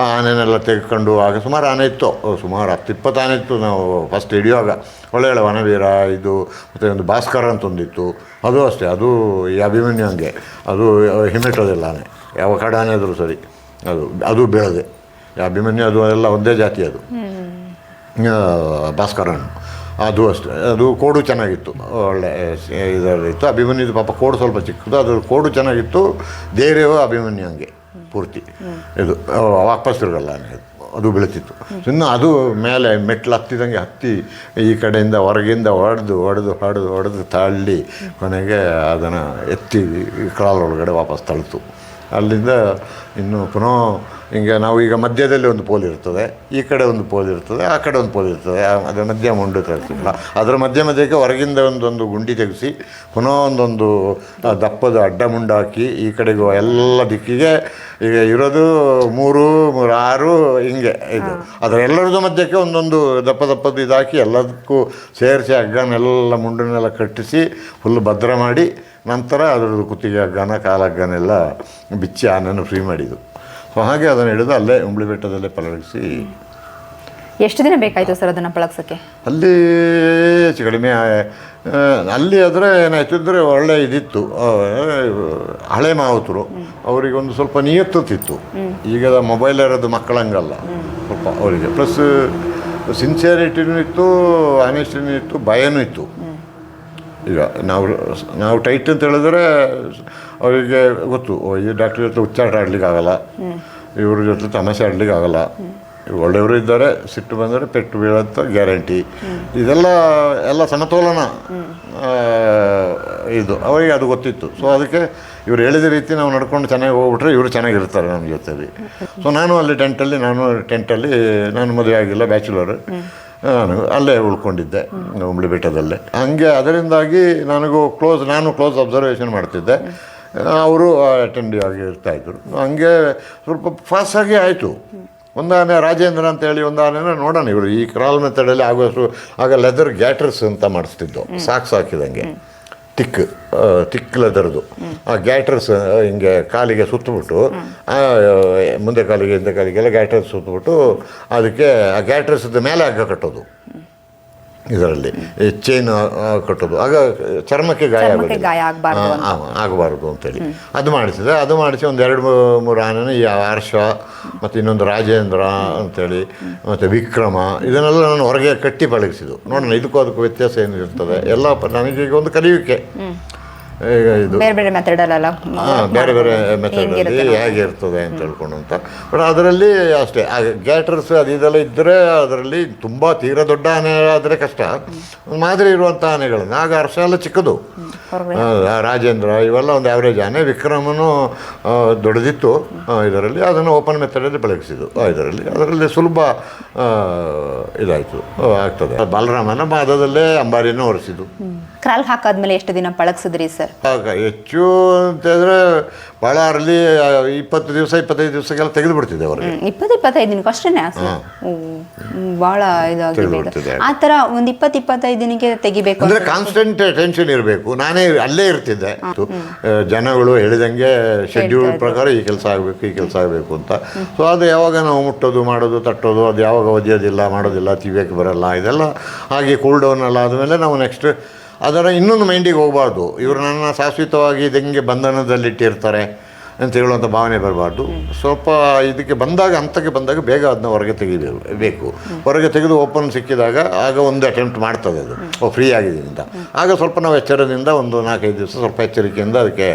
ಆನೆನೆಲ್ಲ ತೆಗೆದುಕೊಂಡು ಆಗ ಸುಮಾರು ಆನೆ ಇತ್ತು. ಸುಮಾರು ಹತ್ತು ಇಪ್ಪತ್ತು ಆನೆ ಇತ್ತು ನಾವು ಫಸ್ಟ್ ಹಿಡಿಯುವಾಗ. ಒಳ್ಳೆಯ ಒಳ್ಳೆ ವನವೀರ ಇದು ಮತ್ತು ಒಂದು ಭಾಸ್ಕರ ಅಂತ ಒಂದಿತ್ತು. ಅದು ಅಷ್ಟೇ ಅದು ಈ ಅಭಿಮನ್ಯು ಹಂಗೆ ಅದು ಹಿಮ್ಮೆಟ್ಟೋದಿಲ್ಲ ಆನೆ. ಯಾವ ಕಡೆ ಆನೆ ಆದರೂ ಸರಿ. ಅದು ಅದು ಬೆಳೆದೆ ಅಭಿಮನ್ಯು ಅದು ಎಲ್ಲ ಒಂದೇ ಜಾತಿ ಅದು. ಆ, ಭಾಸ್ಕರನ್ ಅದು ಅಷ್ಟೇ. ಅದು ಕೋಡು ಚೆನ್ನಾಗಿತ್ತು. ಒಳ್ಳೆ ಇದರಲ್ಲಿತ್ತು. ಅಭಿಮನ್ಯದ ಪಾಪ ಕೋಡು ಸ್ವಲ್ಪ ಚಿಕ್ಕದು. ಅದು ಕೋಡು ಚೆನ್ನಾಗಿತ್ತು. ಧೈರ್ಯವೂ ಅಭಿಮನ್ಯು ಹಂಗೆ ಪೂರ್ತಿ. ಇದು ವಾಪಸ್ ತಿರುಗಲ್ಲ ಆನೆ ಅದು. ಬೆಳೀತಿತ್ತು ಇನ್ನು ಅದು ಮೇಲೆ ಮೆಟ್ಲು ಹತ್ತಿದಂಗೆ ಹತ್ತಿ ಈ ಕಡೆಯಿಂದ ಹೊರಗಿಂದ ಹೊಡೆದು ಹೊಡೆದು ಹೊಡೆದು ಹೊಡೆದು ತಳ್ಳಿ ಕೊನೆಗೆ ಅದನ್ನು ಎತ್ತಿ ಕ್ರಾಲ್ ಒಳಗಡೆ ವಾಪಸ್ ತಳ್ತು. ಅಲ್ಲಿಂದ ಇನ್ನು ಪುನಃ ಹಿಂಗೆ ನಾವು ಈಗ ಮಧ್ಯದಲ್ಲಿ ಒಂದು ಪೋಲ್ ಇರ್ತದೆ ಈ ಕಡೆ ಒಂದು ಪೋಲ್ ಇರ್ತದೆ ಆ ಕಡೆ ಒಂದು ಪೋಲ್ ಇರ್ತದೆ ಅದರ ಮಧ್ಯ ಮುಂಡು ತರಿಸಿಲ್ಲ ಅದರ ಮಧ್ಯ ಮಧ್ಯಕ್ಕೆ ಹೊರಗಿಂದ ಒಂದೊಂದು ಗುಂಡಿ ತೆಗೆಸಿ ಪುನಃ ಒಂದೊಂದು ದಪ್ಪದ ಅಡ್ಡ ಮುಂಡಾಕಿ ಹಾಕಿ ಈ ಕಡೆಗೂ ಎಲ್ಲ ದಿಕ್ಕಿಗೆ ಈಗ ಇರೋದು ಮೂರು ಮೂರು ಆರು ಹಿಂಗೆ ಇದು. ಅದರ ಎಲ್ಲರದ್ದು ಮಧ್ಯಕ್ಕೆ ಒಂದೊಂದು ದಪ್ಪ ದಪ್ಪದ ಇದಾಕಿ ಎಲ್ಲದಕ್ಕೂ ಸೇರಿಸಿ ಹಗ್ಗನೆಲ್ಲ ಮುಂಡನ್ನೆಲ್ಲ ಕಟ್ಟಿಸಿ ಫುಲ್ ಭದ್ರ ಮಾಡಿ ನಂತರ ಅದರದ್ದು ಕುತ್ತಿಗೆ ಹಗ್ಗನ ಕಾಲಗ್ಗನೆಲ್ಲ ಬಿಚ್ಚಿ ಆನನ್ನು ಫ್ರೀ ಮಾಡಿದ್ದು. ಸೊ ಹಾಗೆ ಅದನ್ನು ಹಿಡಿದು ಅಲ್ಲೇ ಉಂಬಳಿ ಬೆಟ್ಟದಲ್ಲೇ ಪಳಗಿಸಿ ಎಷ್ಟು ದಿನ ಬೇಕಾಯಿತು ಸರ್ ಅದನ್ನು ಪಳಗಿಸೋಕ್ಕೆ? ಅಲ್ಲಿ ಹೆಚ್ಚು ಕಡಿಮೆ ಅಲ್ಲಿ ಆದರೆ ಏನಾಯ್ತು ಅಂದರೆ ಒಳ್ಳೆ ಇದಿತ್ತು. ಹಳೆ ಮಾವುತರು ಅವರಿಗೆ ಒಂದು ಸ್ವಲ್ಪ ನಿಯತ್ತುತ್ತಿತ್ತು. ಈಗ ಮೊಬೈಲ್ ಇರೋದು ಮಕ್ಕಳಂಗಲ್ಲ. ಸ್ವಲ್ಪ ಅವರಿಗೆ. ಪ್ಲಸ್ ಸಿನ್ಸಿಯರಿಟಿನೂ ಇತ್ತು ಆನೆಸ್ಟಿನೂ ಇತ್ತು ಭಯನೂ ಇತ್ತು. ಈಗ ನಾವು ನಾವು ಟೈಟ್ ಅಂತ ಹೇಳಿದ್ರೆ ಅವರಿಗೆ ಗೊತ್ತು ಈ ಡಾಕ್ಟ್ರ್ ಜೊತೆ ಉಚ್ಚಾಟ ಆಗಲ್ಲ ಇವ್ರ ಜೊತೆ ತಮಾಷೆ ಆಗಲ್ಲ ಒಳ್ಳೆಯವರು ಇದ್ದಾರೆ, ಸಿಟ್ಟು ಬಂದರೆ ಪೆಟ್ಟು ಬೀಳಂತ ಗ್ಯಾರಂಟಿ. ಇದೆಲ್ಲ, ಎಲ್ಲ ಸಮತೋಲನ ಇದು, ಅವರಿಗೆ ಅದು ಗೊತ್ತಿತ್ತು. ಸೊ ಅದಕ್ಕೆ ಇವ್ರು ಹೇಳಿದ ರೀತಿ ನಾವು ನಡ್ಕೊಂಡು ಚೆನ್ನಾಗಿ ಹೋಗ್ಬಿಟ್ರೆ ಇವರು ಚೆನ್ನಾಗಿರ್ತಾರೆ ನಮ್ಮ ಜೊತೆಲಿ. ಸೊ ನಾನು ಅಲ್ಲಿ ಟೆಂಟಲ್ಲಿ ನಾನು ಟೆಂಟಲ್ಲಿ ನಾನು ಮದುವೆ ಆಗಿಲ್ಲ ಬ್ಯಾಚುಲರ್ ನಾನು ಅಲ್ಲೇ ಉಳ್ಕೊಂಡಿದ್ದೆ ಉಂಬ್ಳಿ ಬೆಟ್ಟದಲ್ಲೇ. ಹಂಗೆ ಅದರಿಂದಾಗಿ ನನಗೂ ಕ್ಲೋಸ್ ನಾನು ಕ್ಲೋಸ್ ಅಬ್ಸರ್ವೇಷನ್ ಮಾಡ್ತಿದ್ದೆ. ಅವರು ಅಟೆಂಡಿವ್ ಆಗಿ ಇರ್ತಾಯಿದ್ರು ಹಂಗೆ ಸ್ವಲ್ಪ ಫಾಸ್ಟಾಗಿ ಆಯಿತು. ಒಂದಾನೆ ರಾಜೇಂದ್ರ ಅಂತ ಹೇಳಿ ಒಂದು ಆನೆನ ನೋಡೋಣ ಇವರು. ಈ ಕ್ರಾಲ್ ಮೆಥಡಲ್ಲಿ ಆಗೋಷ್ಟು ಆಗ ಲೆದರ್ ಗ್ಯಾಟ್ರಸ್ ಅಂತ ಮಾಡಿಸ್ತಿದ್ದು. ಸಾಕ್ಸ್ ಹಾಕಿದಂಗೆ. ತಿಕ್ ತಿಕ್ ಲೆದರ್ದು ಆ ಗ್ಯಾಟ್ರಸ್ ಹಿಂಗೆ ಕಾಲಿಗೆ ಸುತ್ತಬಿಟ್ಟು ಮುಂದೆ ಕಾಲಿಗೆ ಹಿಂದೆ ಕಾಲಿಗೆಲ್ಲ ಗ್ಯಾಟ್ರಸ್ ಸುತ್ತಬಿಟ್ಟು, ಅದಕ್ಕೆ ಆ ಗ್ಯಾಟ್ರಸ್ದ ಮೇಲೆ ಹಗ್ಗ ಕಟ್ಟೋದು. ಇದರಲ್ಲಿ. ಚೈನ್ ಕಟ್ಟೋದು ಆಗ ಚರ್ಮಕ್ಕೆ ಗಾಯ ಆಗಬಾರ್ದು ಆಗೋದಿಲ್ಲ. ಆಗ್ಬಾರ್ದು ಅಂತೇಳಿ. ಅದು ಮಾಡಿಸಿದೆ. ಅದು ಮಾಡಿಸಿ ಒಂದು ಎರಡು ಮೂರು ಆನೆನ ಈ ಹರ್ಷ ಮತ್ತು ಇನ್ನೊಂದು ರಾಜೇಂದ್ರ ಅಂತೇಳಿ ಮತ್ತು ವಿಕ್ರಮ ಇದನ್ನೆಲ್ಲ ನಾನು ಹೊರಗೆ ಕಟ್ಟಿ ಪಳಗಿಸಿದ್ದು. ನೋಡೋಣ ಇದಕ್ಕೂ ಅದಕ್ಕೂ ವ್ಯತ್ಯಾಸ ಏನು ಇರ್ತದೆ? ಎಲ್ಲ ನನಗೀಗ ಒಂದು ಕಲಿಯುವಿಕೆ. ಇದು ಬೇರೆ ಬೇರೆ ಮೆಥಡಲ್ಲ ಹಾ, ಬೇರೆ ಬೇರೆ ಮೆಥಡಲ್ಲಿ ಹೇಗೆ ಇರ್ತದೆ ಅಂತ ಹೇಳ್ಕೊಂಡು ಅಂತ ಬಟ್ ಅದರಲ್ಲಿ ಅಷ್ಟೇ ಗ್ಯಾಟರ್ಸ್ ಅದು ಇದೆಲ್ಲ ಇದ್ದರೆ ಅದರಲ್ಲಿ ತುಂಬ ತೀರಾ ದೊಡ್ಡ ಆನೆ ಆದರೆ ಕಷ್ಟ. ಮಾದರಿ ಇರುವಂಥ ಆನೆಗಳನ್ನು ಆಗ ಹರ್ಷ ಎಲ್ಲ ಚಿಕ್ಕದು. ರಾಜೇಂದ್ರ ಇವೆಲ್ಲ ಒಂದು ಆ್ಯಾವ್ರೇಜ್ ಆನೆ. ವಿಕ್ರಮನು ದೊಡ್ಡದಿತ್ತು. ಇದರಲ್ಲಿ ಅದನ್ನು ಓಪನ್ ಮೆಥಡಲ್ಲಿ ಬೆಳಗಿಸಿದ್ದು. ಇದರಲ್ಲಿ ಅದರಲ್ಲಿ ಸುಲಭ ಇದಾಯಿತು ಆಗ್ತದೆ. ಬಾಲರಾಮನ ಮಾದದಲ್ಲೇ ಅಂಬಾರಿಯನ್ನು ಹೊರಿಸಿದ್ದು ಕ್ರಾಲ್ ಹಾಕಾದ್ಮೇಲೆ ಎಷ್ಟು ದಿನ ಪಳಗಿಸಿದ್ರಿ ಸರ್? ಆಗ ಹೆಚ್ಚು ಅಂತಂದರೆ ಭಾಳ ಅರ್ಲಿ ಇಪ್ಪತ್ತು ದಿವಸ ಇಪ್ಪತ್ತೈದು ದಿವಸಕ್ಕೆಲ್ಲ ತೆಗೆದು ಬಿಡ್ತಿದ್ದೆ ಅವ್ರಿಗೆ ಇಪ್ಪತ್ತು ಇಪ್ಪತ್ತೈದು ದಿನಕ್ಕೆ ಅಷ್ಟೇನೆ? ಭಾಳ ಇದಾಗಿದೆ ಇದು. ತೆಗ್ದ್ಬಿಡ್ತಿದೆ. ಆ ಥರ ಒಂದು ಇಪ್ಪತ್ತು ಇಪ್ಪತ್ತೈದು ದಿನಕ್ಕೆ ತೆಗಿಬೇಕು ಅಂದರೆ ಕಾನ್ಸ್ಟೆಂಟ್ ಟೆನ್ಷನ್ ಇರಬೇಕು. ನಾನೇ ಅಲ್ಲೇ ಇರ್ತಿದ್ದೆ. ಆ, ಜನಗಳು ಹೇಳಿದಂಗೆ ಶೆಡ್ಯೂಲ್ ಪ್ರಕಾರ ಈ ಕೆಲಸ ಆಗಬೇಕು ಈ ಕೆಲಸ ಆಗಬೇಕು ಅಂತ. ಸೊ ಅದು ಯಾವಾಗ ನಾವು ಮುಟ್ಟೋದು ಮಾಡೋದು ತಟ್ಟೋದು ಅದು ಯಾವಾಗ ಒದಿಯೋದಿಲ್ಲ ಮಾಡೋದಿಲ್ಲ ತಿವಿಯಕ್ಕೆ ಬರಲ್ಲ ಇದೆಲ್ಲ ಹಾಗೆ ಕೂಲ್ ಡೌನ್ ಎಲ್ಲ ಆದಮೇಲೆ ನಾವು ನೆಕ್ಸ್ಟ್ ಅದರ ಇನ್ನೊಂದು ಮೈಂಡಿಗೆ ಹೋಗಬಾರ್ದು. ಇವರು ನನ್ನ ಶಾಶ್ವತವಾಗಿ ಇದಂಗೆ ಬಂಧನದಲ್ಲಿಟ್ಟಿರ್ತಾರೆ ಅಂತ ಹೇಳುವಂಥ ಭಾವನೆ ಬರಬಾರ್ದು. ಸ್ವಲ್ಪ ಇದಕ್ಕೆ ಬಂದಾಗ ಹಂತಕ್ಕೆ ಬಂದಾಗ ಬೇಗ ಅದನ್ನ ಹೊರಗೆ ತೆಗಿಬೇಕು ಬೇಕು. ಹೊರಗೆ ತೆಗೆದು ಓಪನ್ ಸಿಕ್ಕಿದಾಗ ಆಗ ಒಂದು ಅಟೆಂಪ್ಟ್ ಮಾಡ್ತದೆ ಅದು. ಓ ಫ್ರೀ ಆಗಿದ್ದರಿಂದ ಅಂತ ಆಗ ಸ್ವಲ್ಪ ನಾವು ಎಚ್ಚರದಿಂದ ಒಂದು ನಾಲ್ಕೈದು ದಿವಸ ಸ್ವಲ್ಪ ಎಚ್ಚರಿಕೆಯಿಂದ ಅದಕ್ಕೆ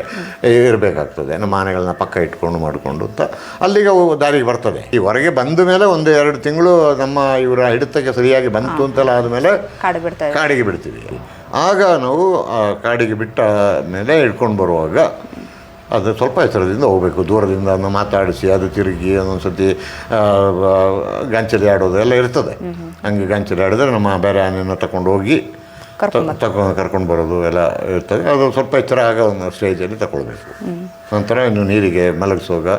ಇರಬೇಕಾಗ್ತದೆ. ನಮ್ಮ ಆನೆಗಳನ್ನ ಪಕ್ಕ ಇಟ್ಕೊಂಡು ಮಾಡಿಕೊಂಡು ಅಂತ. ಅಲ್ಲಿಗೆ ಅವು ದಾರಿಗೆ ಬರ್ತದೆ. ಈ ಹೊರಗೆ ಬಂದ ಮೇಲೆ ಒಂದು ಎರಡು ತಿಂಗಳು ನಮ್ಮ ಇವರ ಹಿಡಿತಕ್ಕೆ ಸರಿಯಾಗಿ ಬಂತು ಅಂತೆಲ್ಲ ಆದಮೇಲೆ ಕಾಡಿಗೆ ಬಿಡ್ತೀವಿ. ಆಗ ನಾವು ಆ ಕಾಡಿಗೆ ಬಿಟ್ಟ ಮೇಲೆ ಹಿಡ್ಕೊಂಡು ಬರುವಾಗ ಅದು ಸ್ವಲ್ಪ ಎತ್ತರದಿಂದ ಹೋಗಬೇಕು ದೂರದಿಂದ ಅದನ್ನು ಮಾತಾಡಿಸಿ ಅದು ತಿರುಗಿ ಒಂದೊಂದು ಸತಿ ಗಾಂಚಲಿ ಆಡೋದು ಎಲ್ಲ ಇರ್ತದೆ. ಹಂಗೆ ಗಾಂಚಲಿ ಆಡಿದ್ರೆ ನಮ್ಮ ಬೇರೆ ಆನೆಯನ್ನು ತಗೊಂಡು ಹೋಗಿ ಕರ್ಕೊಂಡ್ ತಗೊಂಡು ಕರ್ಕೊಂಡು ಬರೋದು ಎಲ್ಲ ಇರ್ತದೆ. ಅದು ಸ್ವಲ್ಪ ಎಚ್ಚರ ಆಗ ಒಂದು ಸ್ಟೇಜಲ್ಲಿ ತಗೊಳ್ಬೇಕು. ನಂತರ ಇನ್ನು ನೀರಿಗೆ ಮಲಗಿಸುವಾಗ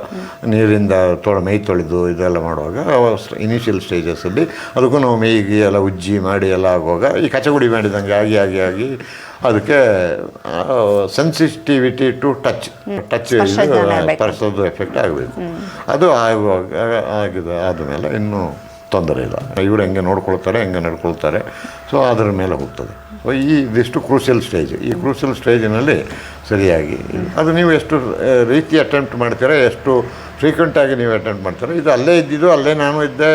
ನೀರಿಂದ ತೊಳೆ ಮೈ ತೊಳೆದು ಇದೆಲ್ಲ ಮಾಡುವಾಗ ಇನಿಷಿಯಲ್ ಸ್ಟೇಜಸಲ್ಲಿ ಅದಕ್ಕೂ ನಾವು ಮೈಗೆ ಎಲ್ಲ ಉಜ್ಜಿ ಮಾಡಿ ಎಲ್ಲ ಆಗುವಾಗ ಈ ಕಚಗುಡಿ ಮಾಡಿದಂಗೆ ಆಗಿ ಆಗಿ ಆಗಿ ಅದಕ್ಕೆ ಸೆನ್ಸಿಟಿವಿಟಿ ಟು ಟಚ್ ಟಚ್ ಸ್ಪರ್ಶಜ್ಞಾನ ಎಫೆಕ್ಟ್ ಆಗಬೇಕು. ಅದು ಆಗುವಾಗ ಆಗಿದೆ ಆದಮೇಲೆ ಇನ್ನೂ ತೊಂದರೆ ಇಲ್ಲ. ಇವರು ಹೆಂಗೆ ನೋಡ್ಕೊಳ್ತಾರೆ ಹೆಂಗೆ ನಡ್ಕೊಳ್ತಾರೆ. ಸೊ ಅದರ ಮೇಲೆ ಹೋಗ್ತದೆ. ಈ ಇದಿಷ್ಟು ಕ್ರೂಷಿಯಲ್ ಸ್ಟೇಜ್ ಈ ಕ್ರೂಷಿಯಲ್ ಸ್ಟೇಜಿನಲ್ಲಿ ಸರಿಯಾಗಿ ಅದು ನೀವು ಎಷ್ಟು ರೀತಿ ಅಟೆಂಪ್ಟ್ ಮಾಡ್ತೀರಾ ಎಷ್ಟು ಫ್ರೀಕ್ವೆಂಟಾಗಿ ನೀವು ಅಟೆಂಪ್ಟ್ ಮಾಡ್ತೀರಾ? ಇದು ಅಲ್ಲೇ ಇದ್ದಿದ್ದು ಅಲ್ಲೇ ನಾನು ಇದ್ದೆ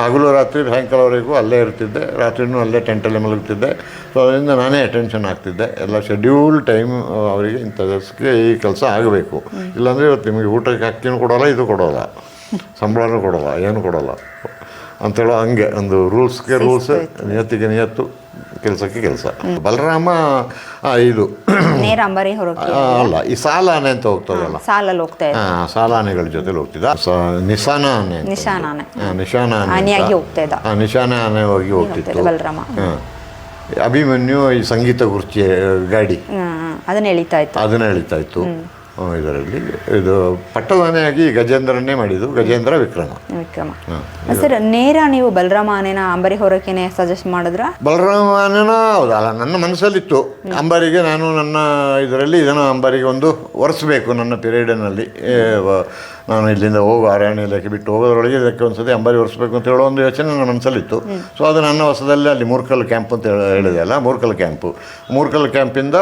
ಹಗಲು ರಾತ್ರಿ ಸಾಯಂಕಾಲವರೆಗೂ ಅಲ್ಲೇ ಇರ್ತಿದ್ದೆ ರಾತ್ರಿನೂ ಅಲ್ಲೇ ಟೆಂಟಲ್ಲಿ ಮಲಗ್ತಿದ್ದೆ. ಸೊ ಅದರಿಂದ ನಾನೇ ಅಟೆನ್ಷನ್ ಆಗ್ತಿದ್ದೆ ಎಲ್ಲ ಶೆಡ್ಯೂಲ್ ಟೈಮ್ ಅವರಿಗೆ ಇಂಥ ದಿವಸಕ್ಕೆ ಈ ಕೆಲಸ ಆಗಬೇಕು. ಇಲ್ಲಾಂದರೆ ಇವತ್ತು ನಿಮಗೆ ಊಟಕ್ಕೆ ಅಕ್ಕಿನೂ ಕೊಡೋಲ್ಲ ಇದು ಕೊಡೋಲ್ಲ. ಸಂಬಳನೂ ಕೊಡೋಲ್ಲ ಏನು ಕೊಡೋಲ್ಲ. ಅಂತೇಳೋ ಹಂಗೆ ಒಂದು ರೂಲ್ಸ್ಗೆ ರೂಲ್ಸ್ ನಿಯತ್ತಿಗೆ ನಿಯತ್ತು. ಕೆಲಸಕ್ಕೆ ಕೆಲಸ. ಬಲರಾಮ ಇದು ನೇರ ಅಂಬಾರಿ ಹೊರಗೆ ಅಲ್ಲ ಈ ಸಾಲ ಆನೆ ಅಂತ ಹೋಗ್ತದಲ್ಲ? ಸಾಲಲ್ಲಿ ಹೋಗ್ತಾ ಇದ್ದ. ಹಾಂ ಸಾಲ ಆನೆಗಳ ಜೊತೆಲಿ ಹೋಗ್ತಿದ್ದ? ನಿಶಾನ ಆನೆ ನಿಶಾನ ಆನೆ. ನಿಶಾನ ಆನೆ ಆನೆಯಾಗಿ ಹೋಗ್ತಾ ಇದ್ದ. ನಿಶಾನ ಆನೆ ಹೋಗಿ ಹೋಗ್ತಿತ್ತು. ಹೋಗ್ತಿದ್ದ ಬಲರಾಮ. ಅಭಿಮನ್ಯು ಈ ಸಂಗೀತ ಕುರ್ಚಿ ಗಾಡಿ. ಅದನ್ನ ಎಳಿತಾ ಇತ್ತು. ಅದನ್ನ ಎಳಿತಾ ಇತ್ತು. ಇದರಲ್ಲಿ. ಇದು ಪಟ್ಟದಾನೆಯಾಗಿ ಗಜೇಂದ್ರನ್ನೇ ಮಾಡಿದ್ದು ಗಜೇಂದ್ರ ವಿಕ್ರಮ. ವಿಕ್ರಮ. ಸರ್ ನೇರ ನೀವು ಬಲರಾಮ ಆನೆನ ಅಂಬಾರಿ ಹೊರಕೆನೆ ಸಜೆಸ್ಟ್ ಮಾಡಿದ್ರ? ಬಲರಾಮನ ಹೌದಲ್ಲ ನನ್ನ ಮನಸ್ಸಲ್ಲಿತ್ತು. ಅಂಬಾರಿಗೆ ನಾನು ನನ್ನ ಇದರಲ್ಲಿ ಇದನ್ನು ಅಂಬಾರಿಗೆ ಒಂದು ಒರೆಸಬೇಕು ನನ್ನ ಪಿರಿಯಡ್ನಲ್ಲಿ. ನಾನು ಇಲ್ಲಿಂದ ಹೋಗು ಅರಣ್ಯ ಇಲಾಖೆ ಬಿಟ್ಟು ಹೋಗೋದ್ರೊಳಗೆ ಇದಕ್ಕೆ ಒಂದ್ಸತಿ ಅಂಬಾರಿ ಒರೆಸಬೇಕು ಅಂತ ಹೇಳೋ ಒಂದು ಯೋಚನೆ ನನ್ನ ಮನಸ್ಸಲ್ಲಿತ್ತು. ಸೊ ಅದು ನನ್ನ ಹೊಸದಲ್ಲಿ ಅಲ್ಲಿ ಮೂರ್ಕಲ್ ಕ್ಯಾಂಪ್ ಅಂತ ಹೇಳಿ- ಹೇಳಿದೆ ಅಲ್ಲ ಮೂರ್ಕಲ್ ಕ್ಯಾಂಪು. ಮೂರ್ಕಲ್ ಕ್ಯಾಂಪಿಂದ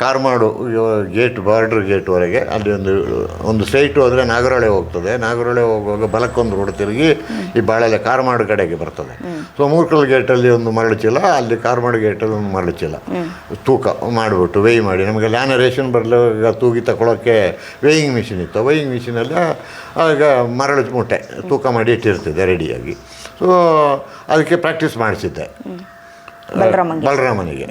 ಕಾರ್ಮಾಡು ಗೇಟ್ ಬಾರ್ಡ್ರ್ ಗೇಟ್ವರೆಗೆ ಅಲ್ಲಿ ಒಂದು ಒಂದು ಸ್ಟ್ರೈಟ್ ಹೋದರೆ ನಾಗರಹೊಳೆ ಹೋಗ್ತದೆ. ನಾಗರಹೊಳೆ ಹೋಗುವಾಗ ಬಲಕ್ಕೊಂದು ರೋಡ್ ತಿರುಗಿ ಈ ಬಾಳೆಲೆ ಕಾರ್ಮಾಡು ಕಡೆಗೆ ಬರ್ತದೆ. ಸೊ ಮೂರ್ಕಲ್ ಗೇಟಲ್ಲಿ ಒಂದು ಮರಳು ಚೀಲ ಅಲ್ಲಿ ಕಾರ್ಮಾಡು ಗೇಟಲ್ಲಿ ಒಂದು ಮರಳು ಚೀಲ ತೂಕ ಮಾಡಿಬಿಟ್ಟು ವೇಯ್ ಮಾಡಿ. ನಮಗೆ ಲ್ಯಾನ ರೇಷನ್ ಬರಲಾಗ ತೂಗಿ ತಗೊಳ್ಳೋಕ್ಕೆ ವೇಯಿಂಗ್ ಮಿಷಿನ್ ಇತ್ತು. ವೇಯಿಂಗ್ ಮಿಷಿನಲ್ಲಿ ಆಗ ಮರಳು ಮೂಟೆ ತೂಕ ಮಾಡಿ ಇಟ್ಟಿರ್ತಿದ್ದೆ ರೆಡಿಯಾಗಿ ಸೊ ಅದಕ್ಕೆ ಪ್ರಾಕ್ಟೀಸ್ ಮಾಡಿಸಿದ್ದೆ. ಬಲರಾಮನಿಗೆ.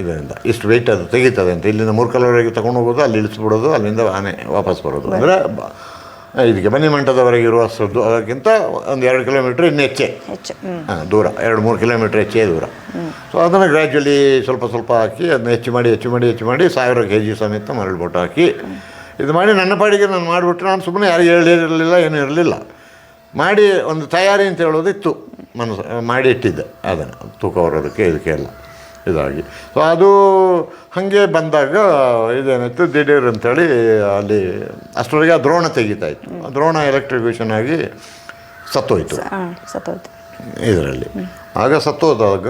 ಇದರಿಂದ. ಇಷ್ಟು ವೆಯ್ಟ್ ಅದು ತೆಗಿತದೆ ಅಂತ. ಇಲ್ಲಿಂದ ಮೂರ್ಕಲ್ವರೆಗೆ ತಗೊಂಡು ಹೋಗೋದು ಅಲ್ಲಿ ಇಳಿಸ್ಬಿಡೋದು ಅಲ್ಲಿಂದ ಆನೆ ವಾಪಸ್ ಬರೋದು. ಅಂದರೆ ಇದಕ್ಕೆ ಬನ್ನಿ ಇರುವ ಸದ್ದು ಅದಕ್ಕಿಂತ ಒಂದು ಎರಡು ಕಿಲೋಮೀಟ್ರ್ ಇನ್ನು ಹೆಚ್ಚೆ. ಹೆಚ್ಚು ಹಾಂ ದೂರ. ಎರಡು ಮೂರು ಕಿಲೋಮೀಟ್ರ್ ಹೆಚ್ಚೇ ದೂರ. ಸೊ ಅದನ್ನು ಗ್ರ್ಯಾಜುವಲಿ ಸ್ವಲ್ಪ ಸ್ವಲ್ಪ ಹಾಕಿ ಅದನ್ನ ಹೆಚ್ಚು ಮಾಡಿ ಹೆಚ್ಚು ಮಾಡಿ ಹೆಚ್ಚು ಮಾಡಿ ಸಾವಿರ ಕೆ ಜಿ ಸಮೇತ ಮರಳು ಬೋಟ್ ಹಾಕಿ ಇದು ಮಾಡಿ ನನ್ನ ಪಾಡಿಗೆ ನಾನು ಮಾಡಿಬಿಟ್ಟು ನಾನು ಸುಮ್ಮನೆ ಯಾರಿಗೂ ಹೇಳಿರಲಿಲ್ಲ ಏನೂ ಇರಲಿಲ್ಲ. ಮಾಡಿ ಒಂದು ತಯಾರಿ ಅಂತ ಹೇಳೋದಿತ್ತು. ಮನಸ್ಸು ಮಾಡಿಟ್ಟಿದ್ದೆ. ಅದನ್ನು ತೂಕ ಬರೋದಕ್ಕೆ ಇದಕ್ಕೆ ಎಲ್ಲ ಇದಾಗಿ. ಸೊ ಅದು ಹಾಗೆ ಬಂದಾಗ ಇದೇನಾಯಿತು ದಿಢೀರ್ ಅಂತೇಳಿ ಅಲ್ಲಿ ಅಷ್ಟರೊಳಗೆ ಆ ದ್ರೋಣ ತೆಗಿತಾ ಇತ್ತು. ಆ ದ್ರೋಣ ಎಲೆಕ್ಟ್ರಿಕ್ಯೂಷನ್ ಆಗಿ ಸತ್ತೋಯ್ತು. ಸತ್ತೋಯ್ತು. ಇದರಲ್ಲಿ. ಆಗ ಸತ್ತೋದಾಗ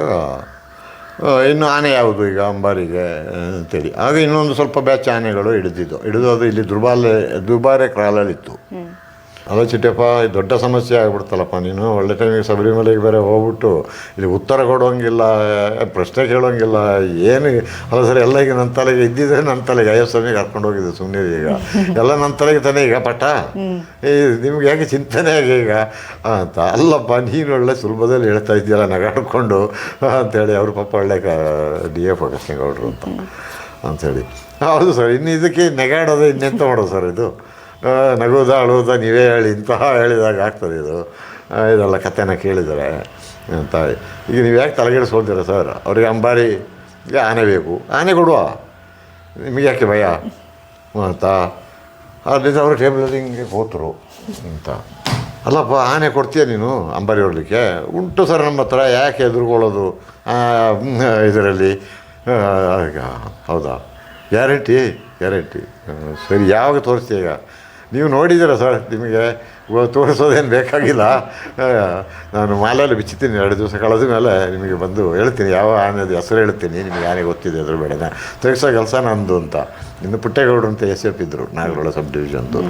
ಇನ್ನು ಆನೆ ಯಾವುದು ಈಗ ಅಂಬಾರಿಗೆ ಅಂತೇಳಿ. ಆಗ ಇನ್ನೊಂದು ಸ್ವಲ್ಪ ಬ್ಯಾಚ್ ಆನೆಗಳು ಹಿಡಿದಿದ್ದು. ಹಿಡಿದು ಅದು ಇಲ್ಲಿ ದುರ್ಬಾಲೆ ದುಬಾರೆ ಕ್ರಾಲಲ್ಲಿತ್ತು ಅಲ್ಲ ಚಿಟ್ಟಪ್ಪ ಇದು ದೊಡ್ಡ ಸಮಸ್ಯೆ ಆಗ್ಬಿಡ್ತಲ್ಲಪ್ಪ ನೀನು. ಒಳ್ಳೆ ಟೈಮಿಗೆ ಶಬರಿಮಲೆಗೆ ಬೇರೆ ಹೋಗ್ಬಿಟ್ಟು ಇಲ್ಲಿ ಉತ್ತರ ಕೊಡೋಂಗಿಲ್ಲ ಪ್ರಶ್ನೆ ಕೇಳೋಂಗಿಲ್ಲ ಏನು? ಅಲ್ಲ ಸರ್, ಎಲ್ಲ ಈಗ ನನ್ನ ತಲೆಗೆ ಇದ್ದಿದ್ರೆ ನನ್ನ ತಲೆಗೆ ಅಯ್ಯೋ ಸ್ವಾಮಿಗೆ ಕರ್ಕೊಂಡು ಹೋಗಿದ್ದೆ ಸುಮ್ಮನೆ ಈಗ. ಎಲ್ಲ ನನ್ನ ತಲೆಗೆ ತಾನೇ ಈಗ ಪಟ? ಈ ನಿಮ್ಗೆ ಯಾಕೆ ಚಿಂತನೆ ಆಗಿ ಈಗ? ಅಂತ. ಅಲ್ಲಪ್ಪ, ನೀನು ಒಳ್ಳೆ ಸುಲಭದಲ್ಲಿ ಹೇಳ್ತಾ ಇದ್ದೀರ ನಗಾಡ್ಕೊಂಡು ಅಂತೇಳಿ ಅವ್ರ ಪಾಪ ಒಳ್ಳೆ ಡಿ ಎಫ್ ಗೌಡ್ರು ಅಂತ ಅಂಥೇಳಿ ಹೌದು ಸರ್, ಇನ್ನು ಇದಕ್ಕೆ ನೆಗಾಡೋದು ಇನ್ನೆಂತ ಮಾಡೋದು ಸರ್ ಇದು? ನಗೋದ ಅಳೋದ ನೀವೇ ಹೇಳಿ, ಇಂತಹ ಹೇಳಿದಾಗ ಆಗ್ತದೆ ಇದು. ಇದೆಲ್ಲ ಕಥೆನ ಕೇಳಿದರೆ ಅಂತ ಈಗ ನೀವು ಯಾಕೆ ತಲೆಗೆಡಿಸ್ಕೊಳ್ತೀರ ಸರ್? ಅವ್ರಿಗೆ ಅಂಬಾರಿ ಆನೆ ಬೇಕು. ಆನೆ ಕೊಡುವ. ನಿಮಗೆ ಯಾಕೆ ಭಯ? ಅಂತ. ಅದರಿಂದ ಅವರು ಟೇಬಲಲ್ಲಿ ಹಿಂಗೆ ಹೋತರು ಅಂತ. ಅಲ್ಲಪ್ಪ, ಆನೆ ಕೊಡ್ತೀಯ ನೀನು ಅಂಬಾರಿ ಹೊಡಲಿಕ್ಕೆ? ಉಂಟು ಸರ್ ನಮ್ಮ ಹತ್ರ, ಯಾಕೆ ಎದುರುಕೊಳ್ಳೋದು ಇದರಲ್ಲಿ. ಹೌದಾ? Guarantee guarantee. ಸರಿ, ಯಾವಾಗ ತೋರಿಸ್ತೀಯ ಈಗ? ನೀವು ನೋಡಿದ್ದೀರ ಸರ್ ನಿಮಗೆ ತೋರಿಸೋದೇನು ಬೇಕಾಗಿಲ್ಲ. ನಾನು ಮಾಲೆಯಲ್ಲಿ ಬಿಚ್ಚುತ್ತೀನಿ ಎರಡು ದಿವಸ ಕಳೆದ ಮೇಲೆ ನಿಮಗೆ ಬಂದು ಹೇಳ್ತೀನಿ. ಯಾವ ಆನೆದು ಹೆಸರು ಹೇಳ್ತೀನಿ ನಿಮಗೆ ಆನೆ ಗೊತ್ತಿದೆ ಅದ್ರ ಬೇಡ ತೆಗಿಸೋ ಕೆಲಸ ನಂದು ಅಂತ. ಇನ್ನು ಪುಟ್ಟೇಗೌಡರು ಅಂತ ಎಸ್ ಎಫ್ ಇದ್ದರು ನಾಗರೋಳ ಸಬ್ ಡಿವಿಷನ್ದು.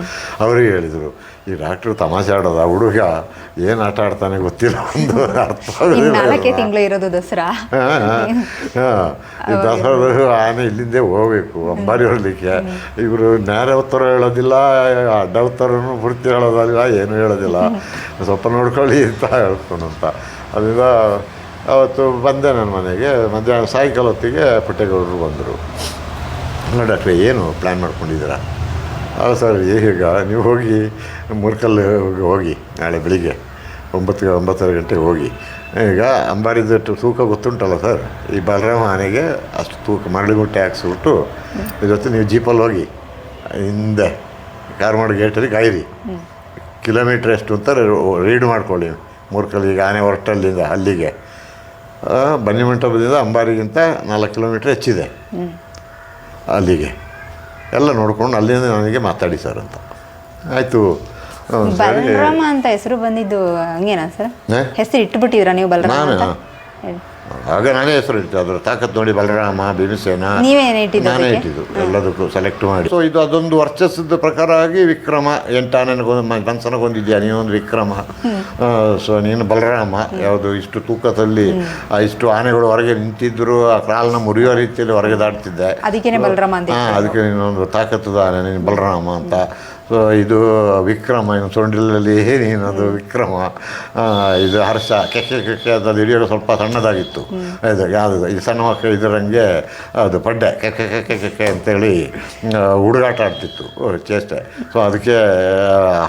ಅವರಿಗೆ ಹೇಳಿದರು ಈ ಡಾಕ್ಟ್ರು ತಮಾಷೆ ಆಡೋದ? ಹುಡುಗ ಏನು ಆಟ ಆಡ್ತಾನೆ ಗೊತ್ತಿಲ್ಲ ಒಂದು ಅರ್ಥ ತಿಂಗಳು ಇರೋದು ದಸರಾ. ಹಾ, ಹಾ, ಹಾ. ಈ ದಸರಾದ ಆನೆ ಇಲ್ಲಿಂದೇ ಹೋಗಬೇಕು ಅಂಬಾರಿ ಹೊರಲಿಕ್ಕೆ ಇವರು ನೇರ ಉತ್ತರ ಹೇಳೋದಿಲ್ಲ ಅಡ್ಡ ಉತ್ತರನು ಪೂರ್ತಿ ಹೇಳೋದಿಲ್ಲ. ಏನು ಹೇಳೋದಿಲ್ಲ. ಸ್ವಲ್ಪ ನೋಡ್ಕೊಳ್ಳಿ ಅಂತ ಹೇಳ್ಕೊಂಡು ಅಂತ. ಅದರಿಂದ ಅವತ್ತು ಬಂದೆ ನನ್ನ ಮನೆಗೆ. ಮಧ್ಯಾಹ್ನ ಸಾಯಂಕಾಲ ಹೊತ್ತಿಗೆ ಪುಟ್ಟೆಗೌಡರು ಬಂದರು. ಹಲೋ ಡಾಕ್ಟ್ರೆ ಏನು ಪ್ಲ್ಯಾನ್ ಮಾಡ್ಕೊಂಡಿದ್ದೀರಾ? ಅಲ್ಲ ಸರ್ ಈಗ ನೀವು ಹೋಗಿ ಮುರ್ಕಲ್ಲಿ ಹೋಗಿ ಹೋಗಿ ನಾಳೆ ಬೆಳಿಗ್ಗೆ ಒಂಬತ್ತು ಒಂಬತ್ತುವರೆ ಗಂಟೆಗೆ ಹೋಗಿ. ಈಗ ಅಂಬಾರಿದ ತೂಕ ಗೊತ್ತುಂಟಲ್ಲ ಸರ್? ಈ ಬಲರಾಮ ಆನೆಗೆ ಅಷ್ಟು ತೂಕ ಮರಳಿಗುಟ್ಟೆ ಹಾಕ್ಸ್ಬಿಟ್ಟು ಇವತ್ತು ನೀವು ಜೀಪಲ್ಲಿ ಹೋಗಿ ಹಿಂದೆ ಕಾರ್ಮಾಡ ಗೇಟಲ್ಲಿ ಕಾಯಿರಿ. ಕಿಲೋಮೀಟ್ರ್ ಎಷ್ಟು ಅಂತ ರೀಡ್ ಮಾಡ್ಕೊಳ್ಳಿ. ಮೂರ್ಕಲ್ಲಿಗೆ ಆನೆ ಹೊರಟಲ್ಲಿಂದ ಅಲ್ಲಿಗೆ. ಬನ್ನಿಮಂಟಪದಿಂದ ಬನ್ನಿ ಮಂಟಪದಿಂದ ಅಂಬಾರಿಗಿಂತ ನಾಲ್ಕು ಕಿಲೋಮೀಟ್ರ್ ಹೆಚ್ಚಿದೆ. ಅಲ್ಲಿಗೆ. ಎಲ್ಲ ನೋಡ್ಕೊಂಡು ಅಲ್ಲಿಂದ ನನಗೆ ಮಾತಾಡಿ ಸರ್ ಅಂತ. ಆಯಿತು. ಬಲರಾಮ ಅಂತ ಹೆಸರು ಬಂದಿದ್ದು ಹಂಗೇನಾ ಸರ್? ಹೆಸರು ಇಟ್ಬಿಟ್ಟಿದ್ರಾ ನೀವು ಬಲರಾಮ. ಆಗ ನಾನೇ ಹೆಸರು ಇಟ್ಟು ಅದರ ತಾಕತ್ ನೋಡಿ ಬಲರಾಮ ಭೀಮಸೇನ ನೀವೇನು ಇಟ್ಟಿದ್ದು ನಾನೇ ಅದಕ್ಕೆ? ಇಟ್ಟಿದ್ದು ಎಲ್ಲದಕ್ಕೂ ಸೆಲೆಕ್ಟ್ ಮಾಡಿ. ಸೊ ಇದು ಅದೊಂದು ವರ್ಚಸ್ಸದ ಪ್ರಕಾರ ಆಗಿ ವಿಕ್ರಮ ಎಂಟಾನೆಗೊಂದು ಮನ್ಸನಗೊಂದಿದ್ಯಾ ನೀನೊಂದು ವಿಕ್ರಮ. ಸೊ ನೀನು ಬಲರಾಮ ಯಾವುದು ಇಷ್ಟು ತೂಕದಲ್ಲಿ ಆ ಇಷ್ಟು ಆನೆಗಳು ಹೊರಗೆ ನಿಂತಿದ್ರು ಆ ಕಾಲನ್ನ ಮುರಿಯೋ ರೀತಿಯಲ್ಲಿ ಹೊರಗೆ ದಾಟ್ತಿದ್ದೆ. ಅದಕ್ಕೇನೆ ಬಲರಾಮ ಅಂತ ಹಾಂ ಅದಕ್ಕೆ ನೀನೊಂದು ತಾಕತ್ತದ ಆನೆ ನೀನು ಬಲರಾಮ ಅಂತ. ಸೊ ಇದು ವಿಕ್ರಮ ಇನ್ನು ಸೊಂಡಿಲಲ್ಲಿ ಅದು ವಿಕ್ರಮ? ಇದು ಹರ್ಷ ಕೆಕ್ಕೆ ಕೆಕ್ಕೆ ಅದು ಹಿಡಿಯೋದು ಸ್ವಲ್ಪ ಸಣ್ಣದಾಗಿತ್ತು. ಇದು ಯಾವುದು ಈ ಸಣ್ಣ ಮಕ್ಕಳು ಇದರಂಗೆ ಅದು ಪಡ್ಡೆ ಕೆಕ್ಕೆ ಕೆಕ್ಕೆ ಕೆಕ್ಕೆ ಅಂತೇಳಿ ಹುಡುಗಾಟ ಆಡ್ತಿತ್ತು ಚೇಷ್ಟೆ. ಸೊ ಅದಕ್ಕೆ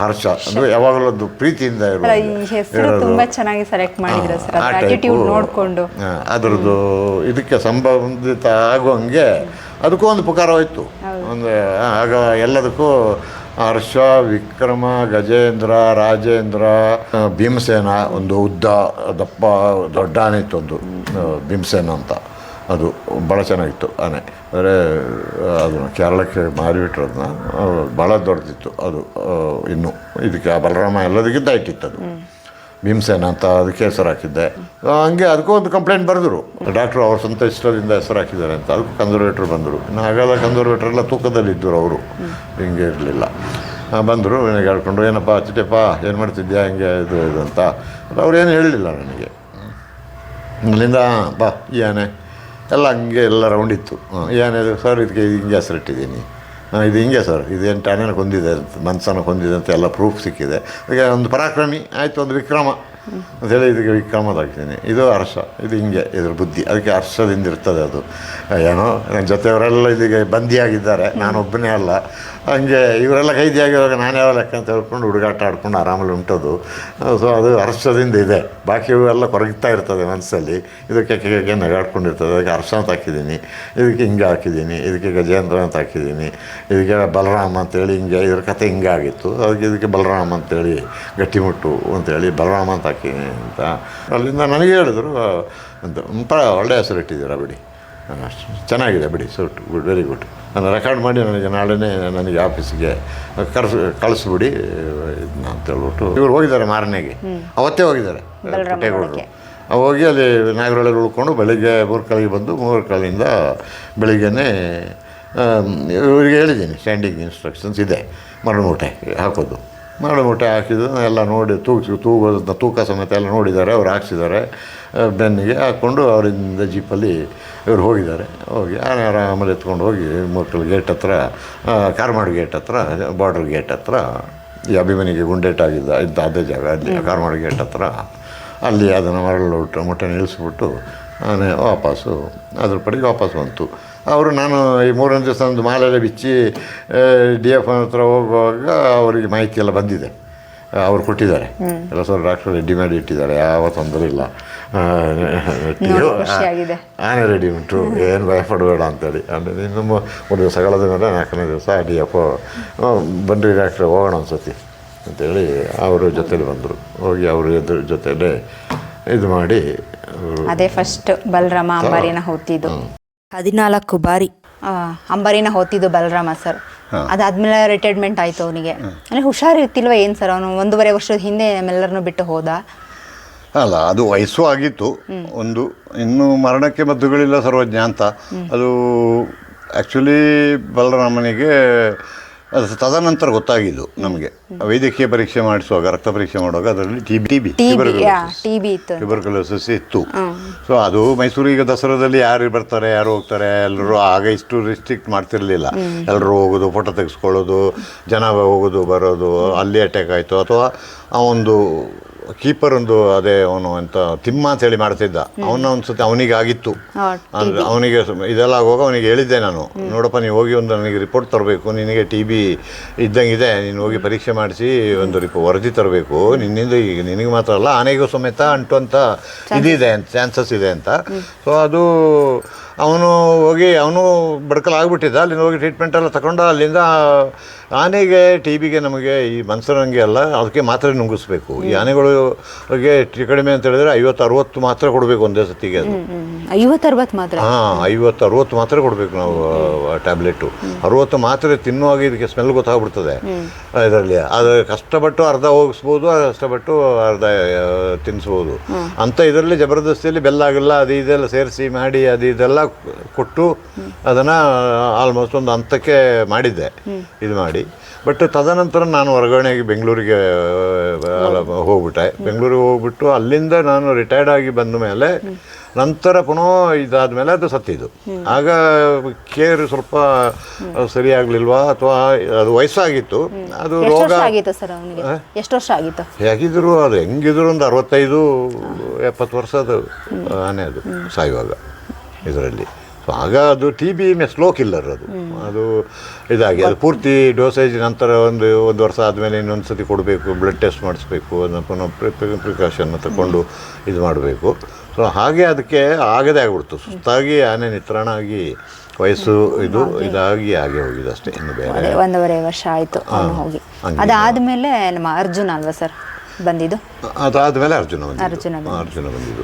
ಹರ್ಷ ಅದು ಯಾವಾಗಲೂ ಅದು ಪ್ರೀತಿಯಿಂದ ಇರೋದು. ಚೆನ್ನಾಗಿ ಸೆಲೆಕ್ಟ್ ಮಾಡಿದ್ರು ಅದ್ರ ನೋಡ್ಕೊಂಡು. ಅದರದ್ದು ಇದಕ್ಕೆ ಸಂಬಂಧಿತ ಆಗುವಂಗೆ ಅದಕ್ಕೂ ಒಂದು ಪುಕಾರ ಹೋಯ್ತು ಒಂದು ಆಗ ಎಲ್ಲದಕ್ಕೂ ಹರ್ಷ, ವಿಕ್ರಮ, ಗಜೇಂದ್ರ, ರಾಜೇಂದ್ರ ಭೀಮಸೇನ, ಒಂದು ಉದ್ದ, ದಪ್ಪ, ದೊಡ್ಡ ಆನೆ ಇತ್ತು ಒಂದು ಭೀಮಸೇನ ಅಂತ. ಅದು ಭಾಳ ಚೆನ್ನಾಗಿತ್ತು ಆನೆ. ಅಂದರೆ ಅದನ್ನು ಕೇರಳಕ್ಕೆ ಮಾರಿಬಿಟ್ರು ಅದನ್ನ ಭಾಳ ದೊಡ್ಡದಿತ್ತು ಅದು ಇನ್ನು. ಇದಕ್ಕೆ ಬಲರಾಮ ಎಲ್ಲದಕ್ಕಿಂತ ಇಟ್ಟಿತ್ತು ಅದು ಭೀಮಸೇನ ಅಂತ ಅದಕ್ಕೆ ಹೆಸರು ಹಾಕಿದ್ದೆ. ಹಂಗೆ ಅದಕ್ಕೂ ಒಂದು ಕಂಪ್ಲೇಂಟ್ ಬರೆದ್ರು. ಡಾಕ್ಟ್ರು ಅವ್ರ ಸ್ವಂತ ಇಷ್ಟದಿಂದ ಹೆಸರು ಹಾಕಿದ್ದಾರೆ ಅಂತ. ಅದಕ್ಕೂ ಕನ್ಸರ್ವೇಟ್ರ್ ಬಂದರು. ಇನ್ನು ಹಾಗಾದ ಕನ್ಸರ್ವೇಟ್ರೆಲ್ಲ ತೂಕದಲ್ಲಿದ್ದರು ಅವರು. ಹಿಂಗೆ ಇರಲಿಲ್ಲ. ಬಂದರು, ನನಗೆ ಹೇಳ್ಕೊಂಡು ಏನಪ್ಪ ಚಿಟ್ಟಪ್ಪ ಏನು ಮಾಡ್ತಿದ್ಯಾ, ಹಿಂಗೆ ಇದು ಇದು ಅಂತ. ಅವ್ರೇನು ಹೇಳಲಿಲ್ಲ ನನಗೆ. ಅಲ್ಲಿಂದ, ಬಾ, ಈ ಆನೆ. ಎಲ್ಲ ಹಂಗೆ ಎಲ್ಲ ರೌಂಡ್ ಇತ್ತು. ಈ ಸರ್, ಇದಕ್ಕೆ ಹಿಂಗೆ ಹೆಸರಿಟ್ಟಿದ್ದೀನಿ. ಇದು ಹಿಂಗೆ ಸರ್ ಇದೇನು ಎಂಟು ಹೊಂದಿದೆ ಕೊಂದಿದೆ ಅಂತ ಮನ್ಸನ ಕೊಂದಿದೆ ಅಂತ ಎಲ್ಲ ಪ್ರೂಫ್ ಸಿಕ್ಕಿದೆ. ಈಗ ಒಂದು ಪರಾಕ್ರಮಿ, ಆಯಿತು, ಒಂದು ವಿಕ್ರಮ. ಅಂತೇಳಿ ಇದಕ್ಕೆ ವಿಕ್ರಮದಾಗ್ತೀನಿ ಇದು ಹರ್ಷ. ಇದು ಹಿಂಗೆ, ಇದ್ರ ಬುದ್ಧಿ. ಅದಕ್ಕೆ ಹರ್ಷದಿಂದ ಇರ್ತದೆ ಅದು. ಏನೋ ನನ್ನ ಜೊತೆಯವರೆಲ್ಲ ಬಂಧಿಯಾಗಿದ್ದಾರೆ ಬಂದಿಯಾಗಿದ್ದಾರೆ. ನಾನೊಬ್ಬನೇ ಅಲ್ಲ. ಹಂಗೆ ಇವರೆಲ್ಲ ಖೈದಿಯಾಗಿರುವಾಗ ನಾನು ಯಾವ ಲೆಕ್ಕ ಅಂತ ಹೇಳ್ಕೊಂಡು ಹುಡುಗಾಟ ಆಡ್ಕೊಂಡು ಆರಾಮಲ್ಲಿ ಉಂಟದು. ಸೊ ಅದು ಹರ್ಷದಿಂದ ಇದೆ. ಬಾಕಿ ಎಲ್ಲ ಕೊರಗ್ತಾ ಇರ್ತದೆ ಮನಸ್ಸಲ್ಲಿ ಇದಕ್ಕೆ ಕೆಕ್ಕೆ ನಗಾಡ್ಕೊಂಡಿರ್ತದೆ. ಅದಕ್ಕೆ ಹರ್ಷ ಅಂತ ಹಾಕಿದ್ದೀನಿ. ಇದಕ್ಕೆ ಹಿಂಗೆ ಹಾಕಿದ್ದೀನಿ. ಇದಕ್ಕೆ ಗಜೇಂದ್ರ ಅಂತ ಹಾಕಿದ್ದೀನಿ. ಇದಕ್ಕೆ ಬಲರಾಮ ಅಂತೇಳಿ ಹಿಂಗೆ, ಇದ್ರ ಕತೆ ಹಿಂಗಾಗಿತ್ತು ಅದಕ್ಕೆ ಇದಕ್ಕೆ ಬಲರಾಮ ಅಂತೇಳಿ ಗಟ್ಟಿಮುಟ್ಟು ಅಂತೇಳಿ ಬಲರಾಮ ಅಂತ ಹಾಕಿದ್ದೀನಿ ಅಂತ. ಅಲ್ಲಿಂದ ನನಗೆ ಹೇಳಿದ್ರು ಅಂತ. ಒಂಥರ ಒಳ್ಳೆಯ ಹೆಸರು ಇಟ್ಟಿದ್ದೀರಾ ಬಿಡಿ. ಅಷ್ಟು ಚೆನ್ನಾಗಿದೆ ಬಿಡಿ ಸೂಟ್ ಗುಡ್ ವೆರಿ ಗುಡ್ ನಾನು ರೆಕಾರ್ಡ್ ಮಾಡಿ ನನಗೆ ನಾಳೆನೇ ನನಗೆ ಆಫೀಸಿಗೆ ಕರ್ಸ್ ಕಳಿಸ್ಬಿಡಿ ಇದನ್ನ ಅಂತ ಹೇಳ್ಬಿಟ್ಟು ಇವ್ರು ಹೋಗಿದ್ದಾರೆ ಮಾರನೆಗೆ. ಅವತ್ತೇ ಹೋಗಿದ್ದಾರೆ ಪುಟ್ಟೇಗೌಡರು ಹೋಗಿ ಅಲ್ಲಿ ನಾಗರೊಳಗೆ ಉಳ್ಕೊಂಡು ಬೆಳಿಗ್ಗೆ ಮೂರು ಕಾಲಿಗೆ ಬಂದು ಮೂರು ಕಾಲಿಂದ ಬೆಳಿಗ್ಗೆನೇ ಇವರಿಗೆ ಹೇಳಿದ್ದೀನಿ ಸ್ಟ್ಯಾಂಡಿಂಗ್ ಇನ್ಸ್ಟ್ರಕ್ಷನ್ಸ್ ಇದೆ ಮರಳುಮೂಟೆ ಹಾಕೋದು. ಮರಳುಮೂಟೆ ಹಾಕಿದ ಎಲ್ಲ ನೋಡಿ ತೂಗಿಸಿ ತೂಗೋದಂತ ತೂಕ ಸಮೇತ ಎಲ್ಲ ನೋಡಿದ್ದಾರೆ ಅವ್ರು ಹಾಕ್ಸಿದ್ದಾರೆ ಬೆನ್ನಿಗೆ ಹಾಕ್ಕೊಂಡು ಅವರಿಂದ ಜೀಪಲ್ಲಿ ಇವ್ರು ಹೋಗಿದ್ದಾರೆ. ಹೋಗಿ ಆರಾಮಲ್ಲಿ ಎತ್ಕೊಂಡು ಹೋಗಿ ಮೂರ್ಕಲ್ ಗೇಟ್ ಹತ್ರ ಕಾರ್ಮಾಡು ಗೇಟ್ ಹತ್ರ ಬಾರ್ಡ್ರ್ ಗೇಟ್ ಹತ್ರ ಈ ಅಭಿಮನಿಗೆ ಗುಂಡೇಟಾಗಿದ್ದ ಇದ್ದ ಅದೇ ಜಾಗ ಅಲ್ಲಿ ಕಾರ್ಮಾಡು ಗೇಟ್ ಹತ್ರ ಅಲ್ಲಿ ಅದನ್ನು ಮರಳು ಮುಟ್ಟೆ ನಿಲ್ಲಿಸ್ಬಿಟ್ಟು ಆನೆ ವಾಪಸ್ಸು ಅದ್ರ ಪಡೆಗೆ ವಾಪಸ್ ಬಂತು. ಅವರು ನಾನು ಈ ಮೂರನೇ ದಿವಸ ಒಂದು ಮಾಲೆಲ್ಲ ಬಿಚ್ಚಿ ಡಿ ಎಫ್ ಹತ್ರ ಹೋಗುವಾಗ ಅವರಿಗೆ ಮಾಹಿತಿ ಎಲ್ಲ ಬಂದಿದೆ. ಅವರು ಕೊಟ್ಟಿದ್ದಾರೆ. ಎಲ್ಲ ಸರ್ ಡಾಕ್ಟರ್ ರೆಡಿ ಮಾಡಿ ಇಟ್ಟಿದ್ದಾರೆ ಯಾವ ತೊಂದರೆ ಇಲ್ಲ. ಆನೆ ರೆಡಿ ಉಂಟು. ಏನು ಭಯಪಡಬೇಡ ಅಂತೇಳಿ. ಅಂದರೆ ಇನ್ನು ಒಂದು ಮೂರು ದಿವಸ ಕಳೆದ ಮೇಲೆ ನಾಲ್ಕನೇ ದಿವಸ ಡಿ ಎಫ್ ಬಂದ್ರಿ ಡಾಕ್ಟ್ರೆ ಹೋಗೋಣ ಅನ್ಸತಿ ಅಂತೇಳಿ ಅವರು ಜೊತೇಲಿ ಬಂದರು. ಹೋಗಿ ಅವರು ಎದುರು ಜೊತೆಲೇ ಇದು ಮಾಡಿ ಅದೇ ಫಸ್ಟ್ ಬಲರಾಮ ಅಂಬಾರಿನ ಹೊತ್ತಿದ್ದು ಹದಿನಾಲ್ಕು ಬಾರಿ. ಆ, ಅಂಬಾರಿನ ಹೊತ್ತಿದ್ದು ಬಲರಾಮ ಸರ್. ಅದಾದ್ಮೇಲೆ ರಿಟೈರ್ಮೆಂಟ್ ಆಯ್ತು ಅವನಿಗೆ. ಅಂದ್ರೆ ಹುಷಾರಿರ್ತಿಲ್ವ ಏನ್ ಸರ್ ಅವನು? ಒಂದೂವರೆ ವರ್ಷದ ಹಿಂದೆ ನಮ್ಮೆಲ್ಲರನ್ನು ಬಿಟ್ಟು ಹೋದ? ಅಲ್ಲ ಅದು ವಯಸ್ಸು ಆಗಿತ್ತು. ಒಂದು ಇನ್ನು ಮರಣಕ್ಕೆ ಮದ್ದುಗಳಿಲ್ಲ ಸರ್ವಜ್ಞ ಅಂತ. ಅದು ಆ್ಯಕ್ಚುಲಿ ಬಲರಾಮನಿಗೆ ಅದು ತದನಂತರ ಗೊತ್ತಾಗಿದ್ದು ನಮಗೆ. ವೈದ್ಯಕೀಯ ಪರೀಕ್ಷೆ ಮಾಡಿಸುವಾಗ ರಕ್ತ ಪರೀಕ್ಷೆ ಮಾಡುವಾಗ ಅದರಲ್ಲಿ T B T B T B ಇತ್ತು. ಟ್ಯೂಬರ್ಕುಲೋಸಿಸ್ ಇತ್ತು. ಸೊ ಅದು ಮೈಸೂರಿಗೆ ದಸರಾದಲ್ಲಿ ಯಾರು ಬರ್ತಾರೆ ಯಾರು ಹೋಗ್ತಾರೆ ಎಲ್ಲರೂ ಆಗ ಇಷ್ಟು ರಿಸ್ಟ್ರಿಕ್ಟ್ ಮಾಡ್ತಿರ್ಲಿಲ್ಲ. ಎಲ್ಲರೂ ಹೋಗೋದು ಫೋಟೋ ತೆಗೆಸ್ಕೊಳ್ಳೋದು ಜನ ಹೋಗೋದು ಬರೋದು ಅಲ್ಲಿ ಅಟ್ಯಾಕ್ ಆಯಿತು. ಅಥವಾ ಆ ಒಂದು ಕೀಪರ್ ಒಂದು ಅದೇ ಅವನು ಎಂತ ತಿಮ್ಮ ಅಂತ ಹೇಳಿ ಮಾಡ್ತಿದ್ದ. ಅವನ ಅನ್ಸುತ್ತೆ ಅವನಿಗೆ ಆಗಿತ್ತು ಅಂದ್ರೆ ಅವನಿಗೆ ಇದೆಲ್ಲ ಆಗುವಾಗ ಅವನಿಗೆ ಹೇಳಿದ್ದೆ ನಾನು. ನೋಡಪ್ಪ ನೀವು ಹೋಗಿ ಒಂದು ನನಗೆ ರಿಪೋರ್ಟ್ ತರಬೇಕು ನಿನಗೆ ಟಿ ಬಿ ಇದ್ದಂಗಿದೆ ನೀನು ಹೋಗಿ ಪರೀಕ್ಷೆ ಮಾಡಿಸಿ ಒಂದು ರಿಪೋ ವರದಿ ತರಬೇಕು ನಿನ್ನಿಂದ ಈಗ ನಿನಗೆ ಮಾತ್ರ ಅಲ್ಲ ಆನೆಗೂ ಸಮೇತ ಅಂಟುವಂಥ ಇದಿದೆ ಅಂತ ಚಾನ್ಸಸ್ ಇದೆ ಅಂತ. ಸೊ ಅದು ಅವನು ಹೋಗಿ ಅವನು ಬಡ್ಕಲಾಗ್ಬಿಟ್ಟಿದ್ದ ಅಲ್ಲಿಂದ ಹೋಗಿ ಟ್ರೀಟ್ಮೆಂಟ್ ಎಲ್ಲ ತಗೊಂಡು ಅಲ್ಲಿಂದ ಆನೆಗೆ ಟಿ ಬಿಗೆ ನಮಗೆ ಈ ಮನ್ಸರಂಗೆ ಅಲ್ಲ ಅದಕ್ಕೆ ಮಾತ್ರ ನುಂಗಿಸ್ಬೇಕು. ಈ ಆನೆಗಳು ಅವ್ರಿಗೆ ಕಡಿಮೆ ಅಂತ ಹೇಳಿದ್ರೆ ಐವತ್ತು ಅರವತ್ತು ಮಾತ್ರ ಕೊಡಬೇಕು ಒಂದೇ ಸತಿಗೆ ಅದು. ಐವತ್ತು ಅರವತ್ತು ಮಾತ್ರ? ಹಾಂ ಐವತ್ತು ಅರವತ್ತು ಮಾತ್ರ ಕೊಡಬೇಕು ನಾವು ಟ್ಯಾಬ್ಲೆಟು. ಅರವತ್ತು ಮಾತ್ರೆ ತಿನ್ನುವಾಗ ಇದಕ್ಕೆ ಸ್ಮೆಲ್ ಗೊತ್ತಾಗ್ಬಿಡ್ತದೆ ಇದರಲ್ಲಿ. ಅದು ಕಷ್ಟಪಟ್ಟು ಅರ್ಧ ಹೋಗಿಸ್ಬೋದು ಕಷ್ಟಪಟ್ಟು ಅರ್ಧ ತಿನ್ನಿಸ್ಬೋದು ಅಂತ ಇದರಲ್ಲಿ ಜಬರ್ದಸ್ತಿಯಲ್ಲಿ ಬೆಲ್ಲ ಆಗಿಲ್ಲ ಅದು ಇದೆಲ್ಲ ಸೇರಿಸಿ ಮಾಡಿ ಅದು ಇದೆಲ್ಲ ಕೊಟ್ಟು ಅದನ್ನು ಆಲ್ಮೋಸ್ಟ್ ಒಂದು ಹಂತಕ್ಕೆ ಮಾಡಿದ್ದೆ. ಇದು ಮಾಡಿ. ಬಟ್ ತದನಂತರ ನಾನು ಹೊರಗಡೆಗೆ ಬೆಂಗಳೂರಿಗೆ ಹೋಗ್ಬಿಟ್ಟೆ. ಬೆಂಗಳೂರಿಗೆ ಹೋಗ್ಬಿಟ್ಟು ಅಲ್ಲಿಂದ ನಾನು ರಿಟೈರ್ಡ್ ಆಗಿ ಬಂದ ಮೇಲೆ ನಂತರ ಪುನಃ ಇದಾದ ಮೇಲೆ ಅದು ಸತ್ತಿದ್ದು. ಆಗ ಕೇರ್ ಸ್ವಲ್ಪ ಸರಿಯಾಗ್ಲಿಲ್ವಾ ಅಥವಾ ಅದು ವಯಸ್ಸಾಗಿತ್ತು. ಅದು ರೋಗ ಆಗಿತ್ತು ಸರ್ ಅವನಿಗೆ? ಎಷ್ಟು ವರ್ಷ ಆಗಿತ್ತು? ಹೇಗಿದ್ರು ಅದು ಹೆಂಗಿದ್ರು ಒಂದು ಅರವತ್ತೈದು ಎಪ್ಪತ್ತು ವರ್ಷ ಅದು ಆನೆ ಅದು ಸಾಯುವಾಗ. ಇದರಲ್ಲಿ. ಸೊ ಆಗ ಅದು ಟಿ ಬಿ ಮೆ ಸ್ಲೋ ಕಿಲ್ಲರ್ ಅದು. ಅದು ಇದಾಗಿ ಅದು ಪೂರ್ತಿ ಡೋಸೇಜ್ ನಂತರ ಒಂದು ಒಂದು ವರ್ಷ ಆದಮೇಲೆ ಇನ್ನೊಂದು ಸತಿ ಕೊಡಬೇಕು ಬ್ಲಡ್ ಟೆಸ್ಟ್ ಮಾಡಿಸ್ಬೇಕು ಅದನ್ನು ಪುನಃ ಪ್ರಿಕಾಷನ್ ತಗೊಂಡು ಇದು ಮಾಡಬೇಕು. ಸೊ ಹಾಗೆ ಅದಕ್ಕೆ ಆಗದೇ ಆಗ್ಬಿಡ್ತು. ಸುಸ್ತಾಗಿ ಆನೆ ನಿತ್ರಾಣ ಆಗಿ ವಯಸ್ಸು ಇದು ಇದಾಗಿ ಹಾಗೆ ಹೋಗಿದೆ ಅಷ್ಟೇ ಇನ್ನು ಬೇರೆ ಒಂದೂವರೆ ವರ್ಷ ಆಯಿತು ಹೋಗಿ. ಅದಾದಮೇಲೆ ನಮ್ಮ ಅರ್ಜುನ್ ಅಲ್ವಾ ಸರ್ ಬಂದಿದ್ದು? ಅದಾದಮೇಲೆ ಅರ್ಜುನ ಅರ್ಜುನ ಬಂದಿದ್ದು. ಅರ್ಜುನ ಬಂದಿದ್ದು.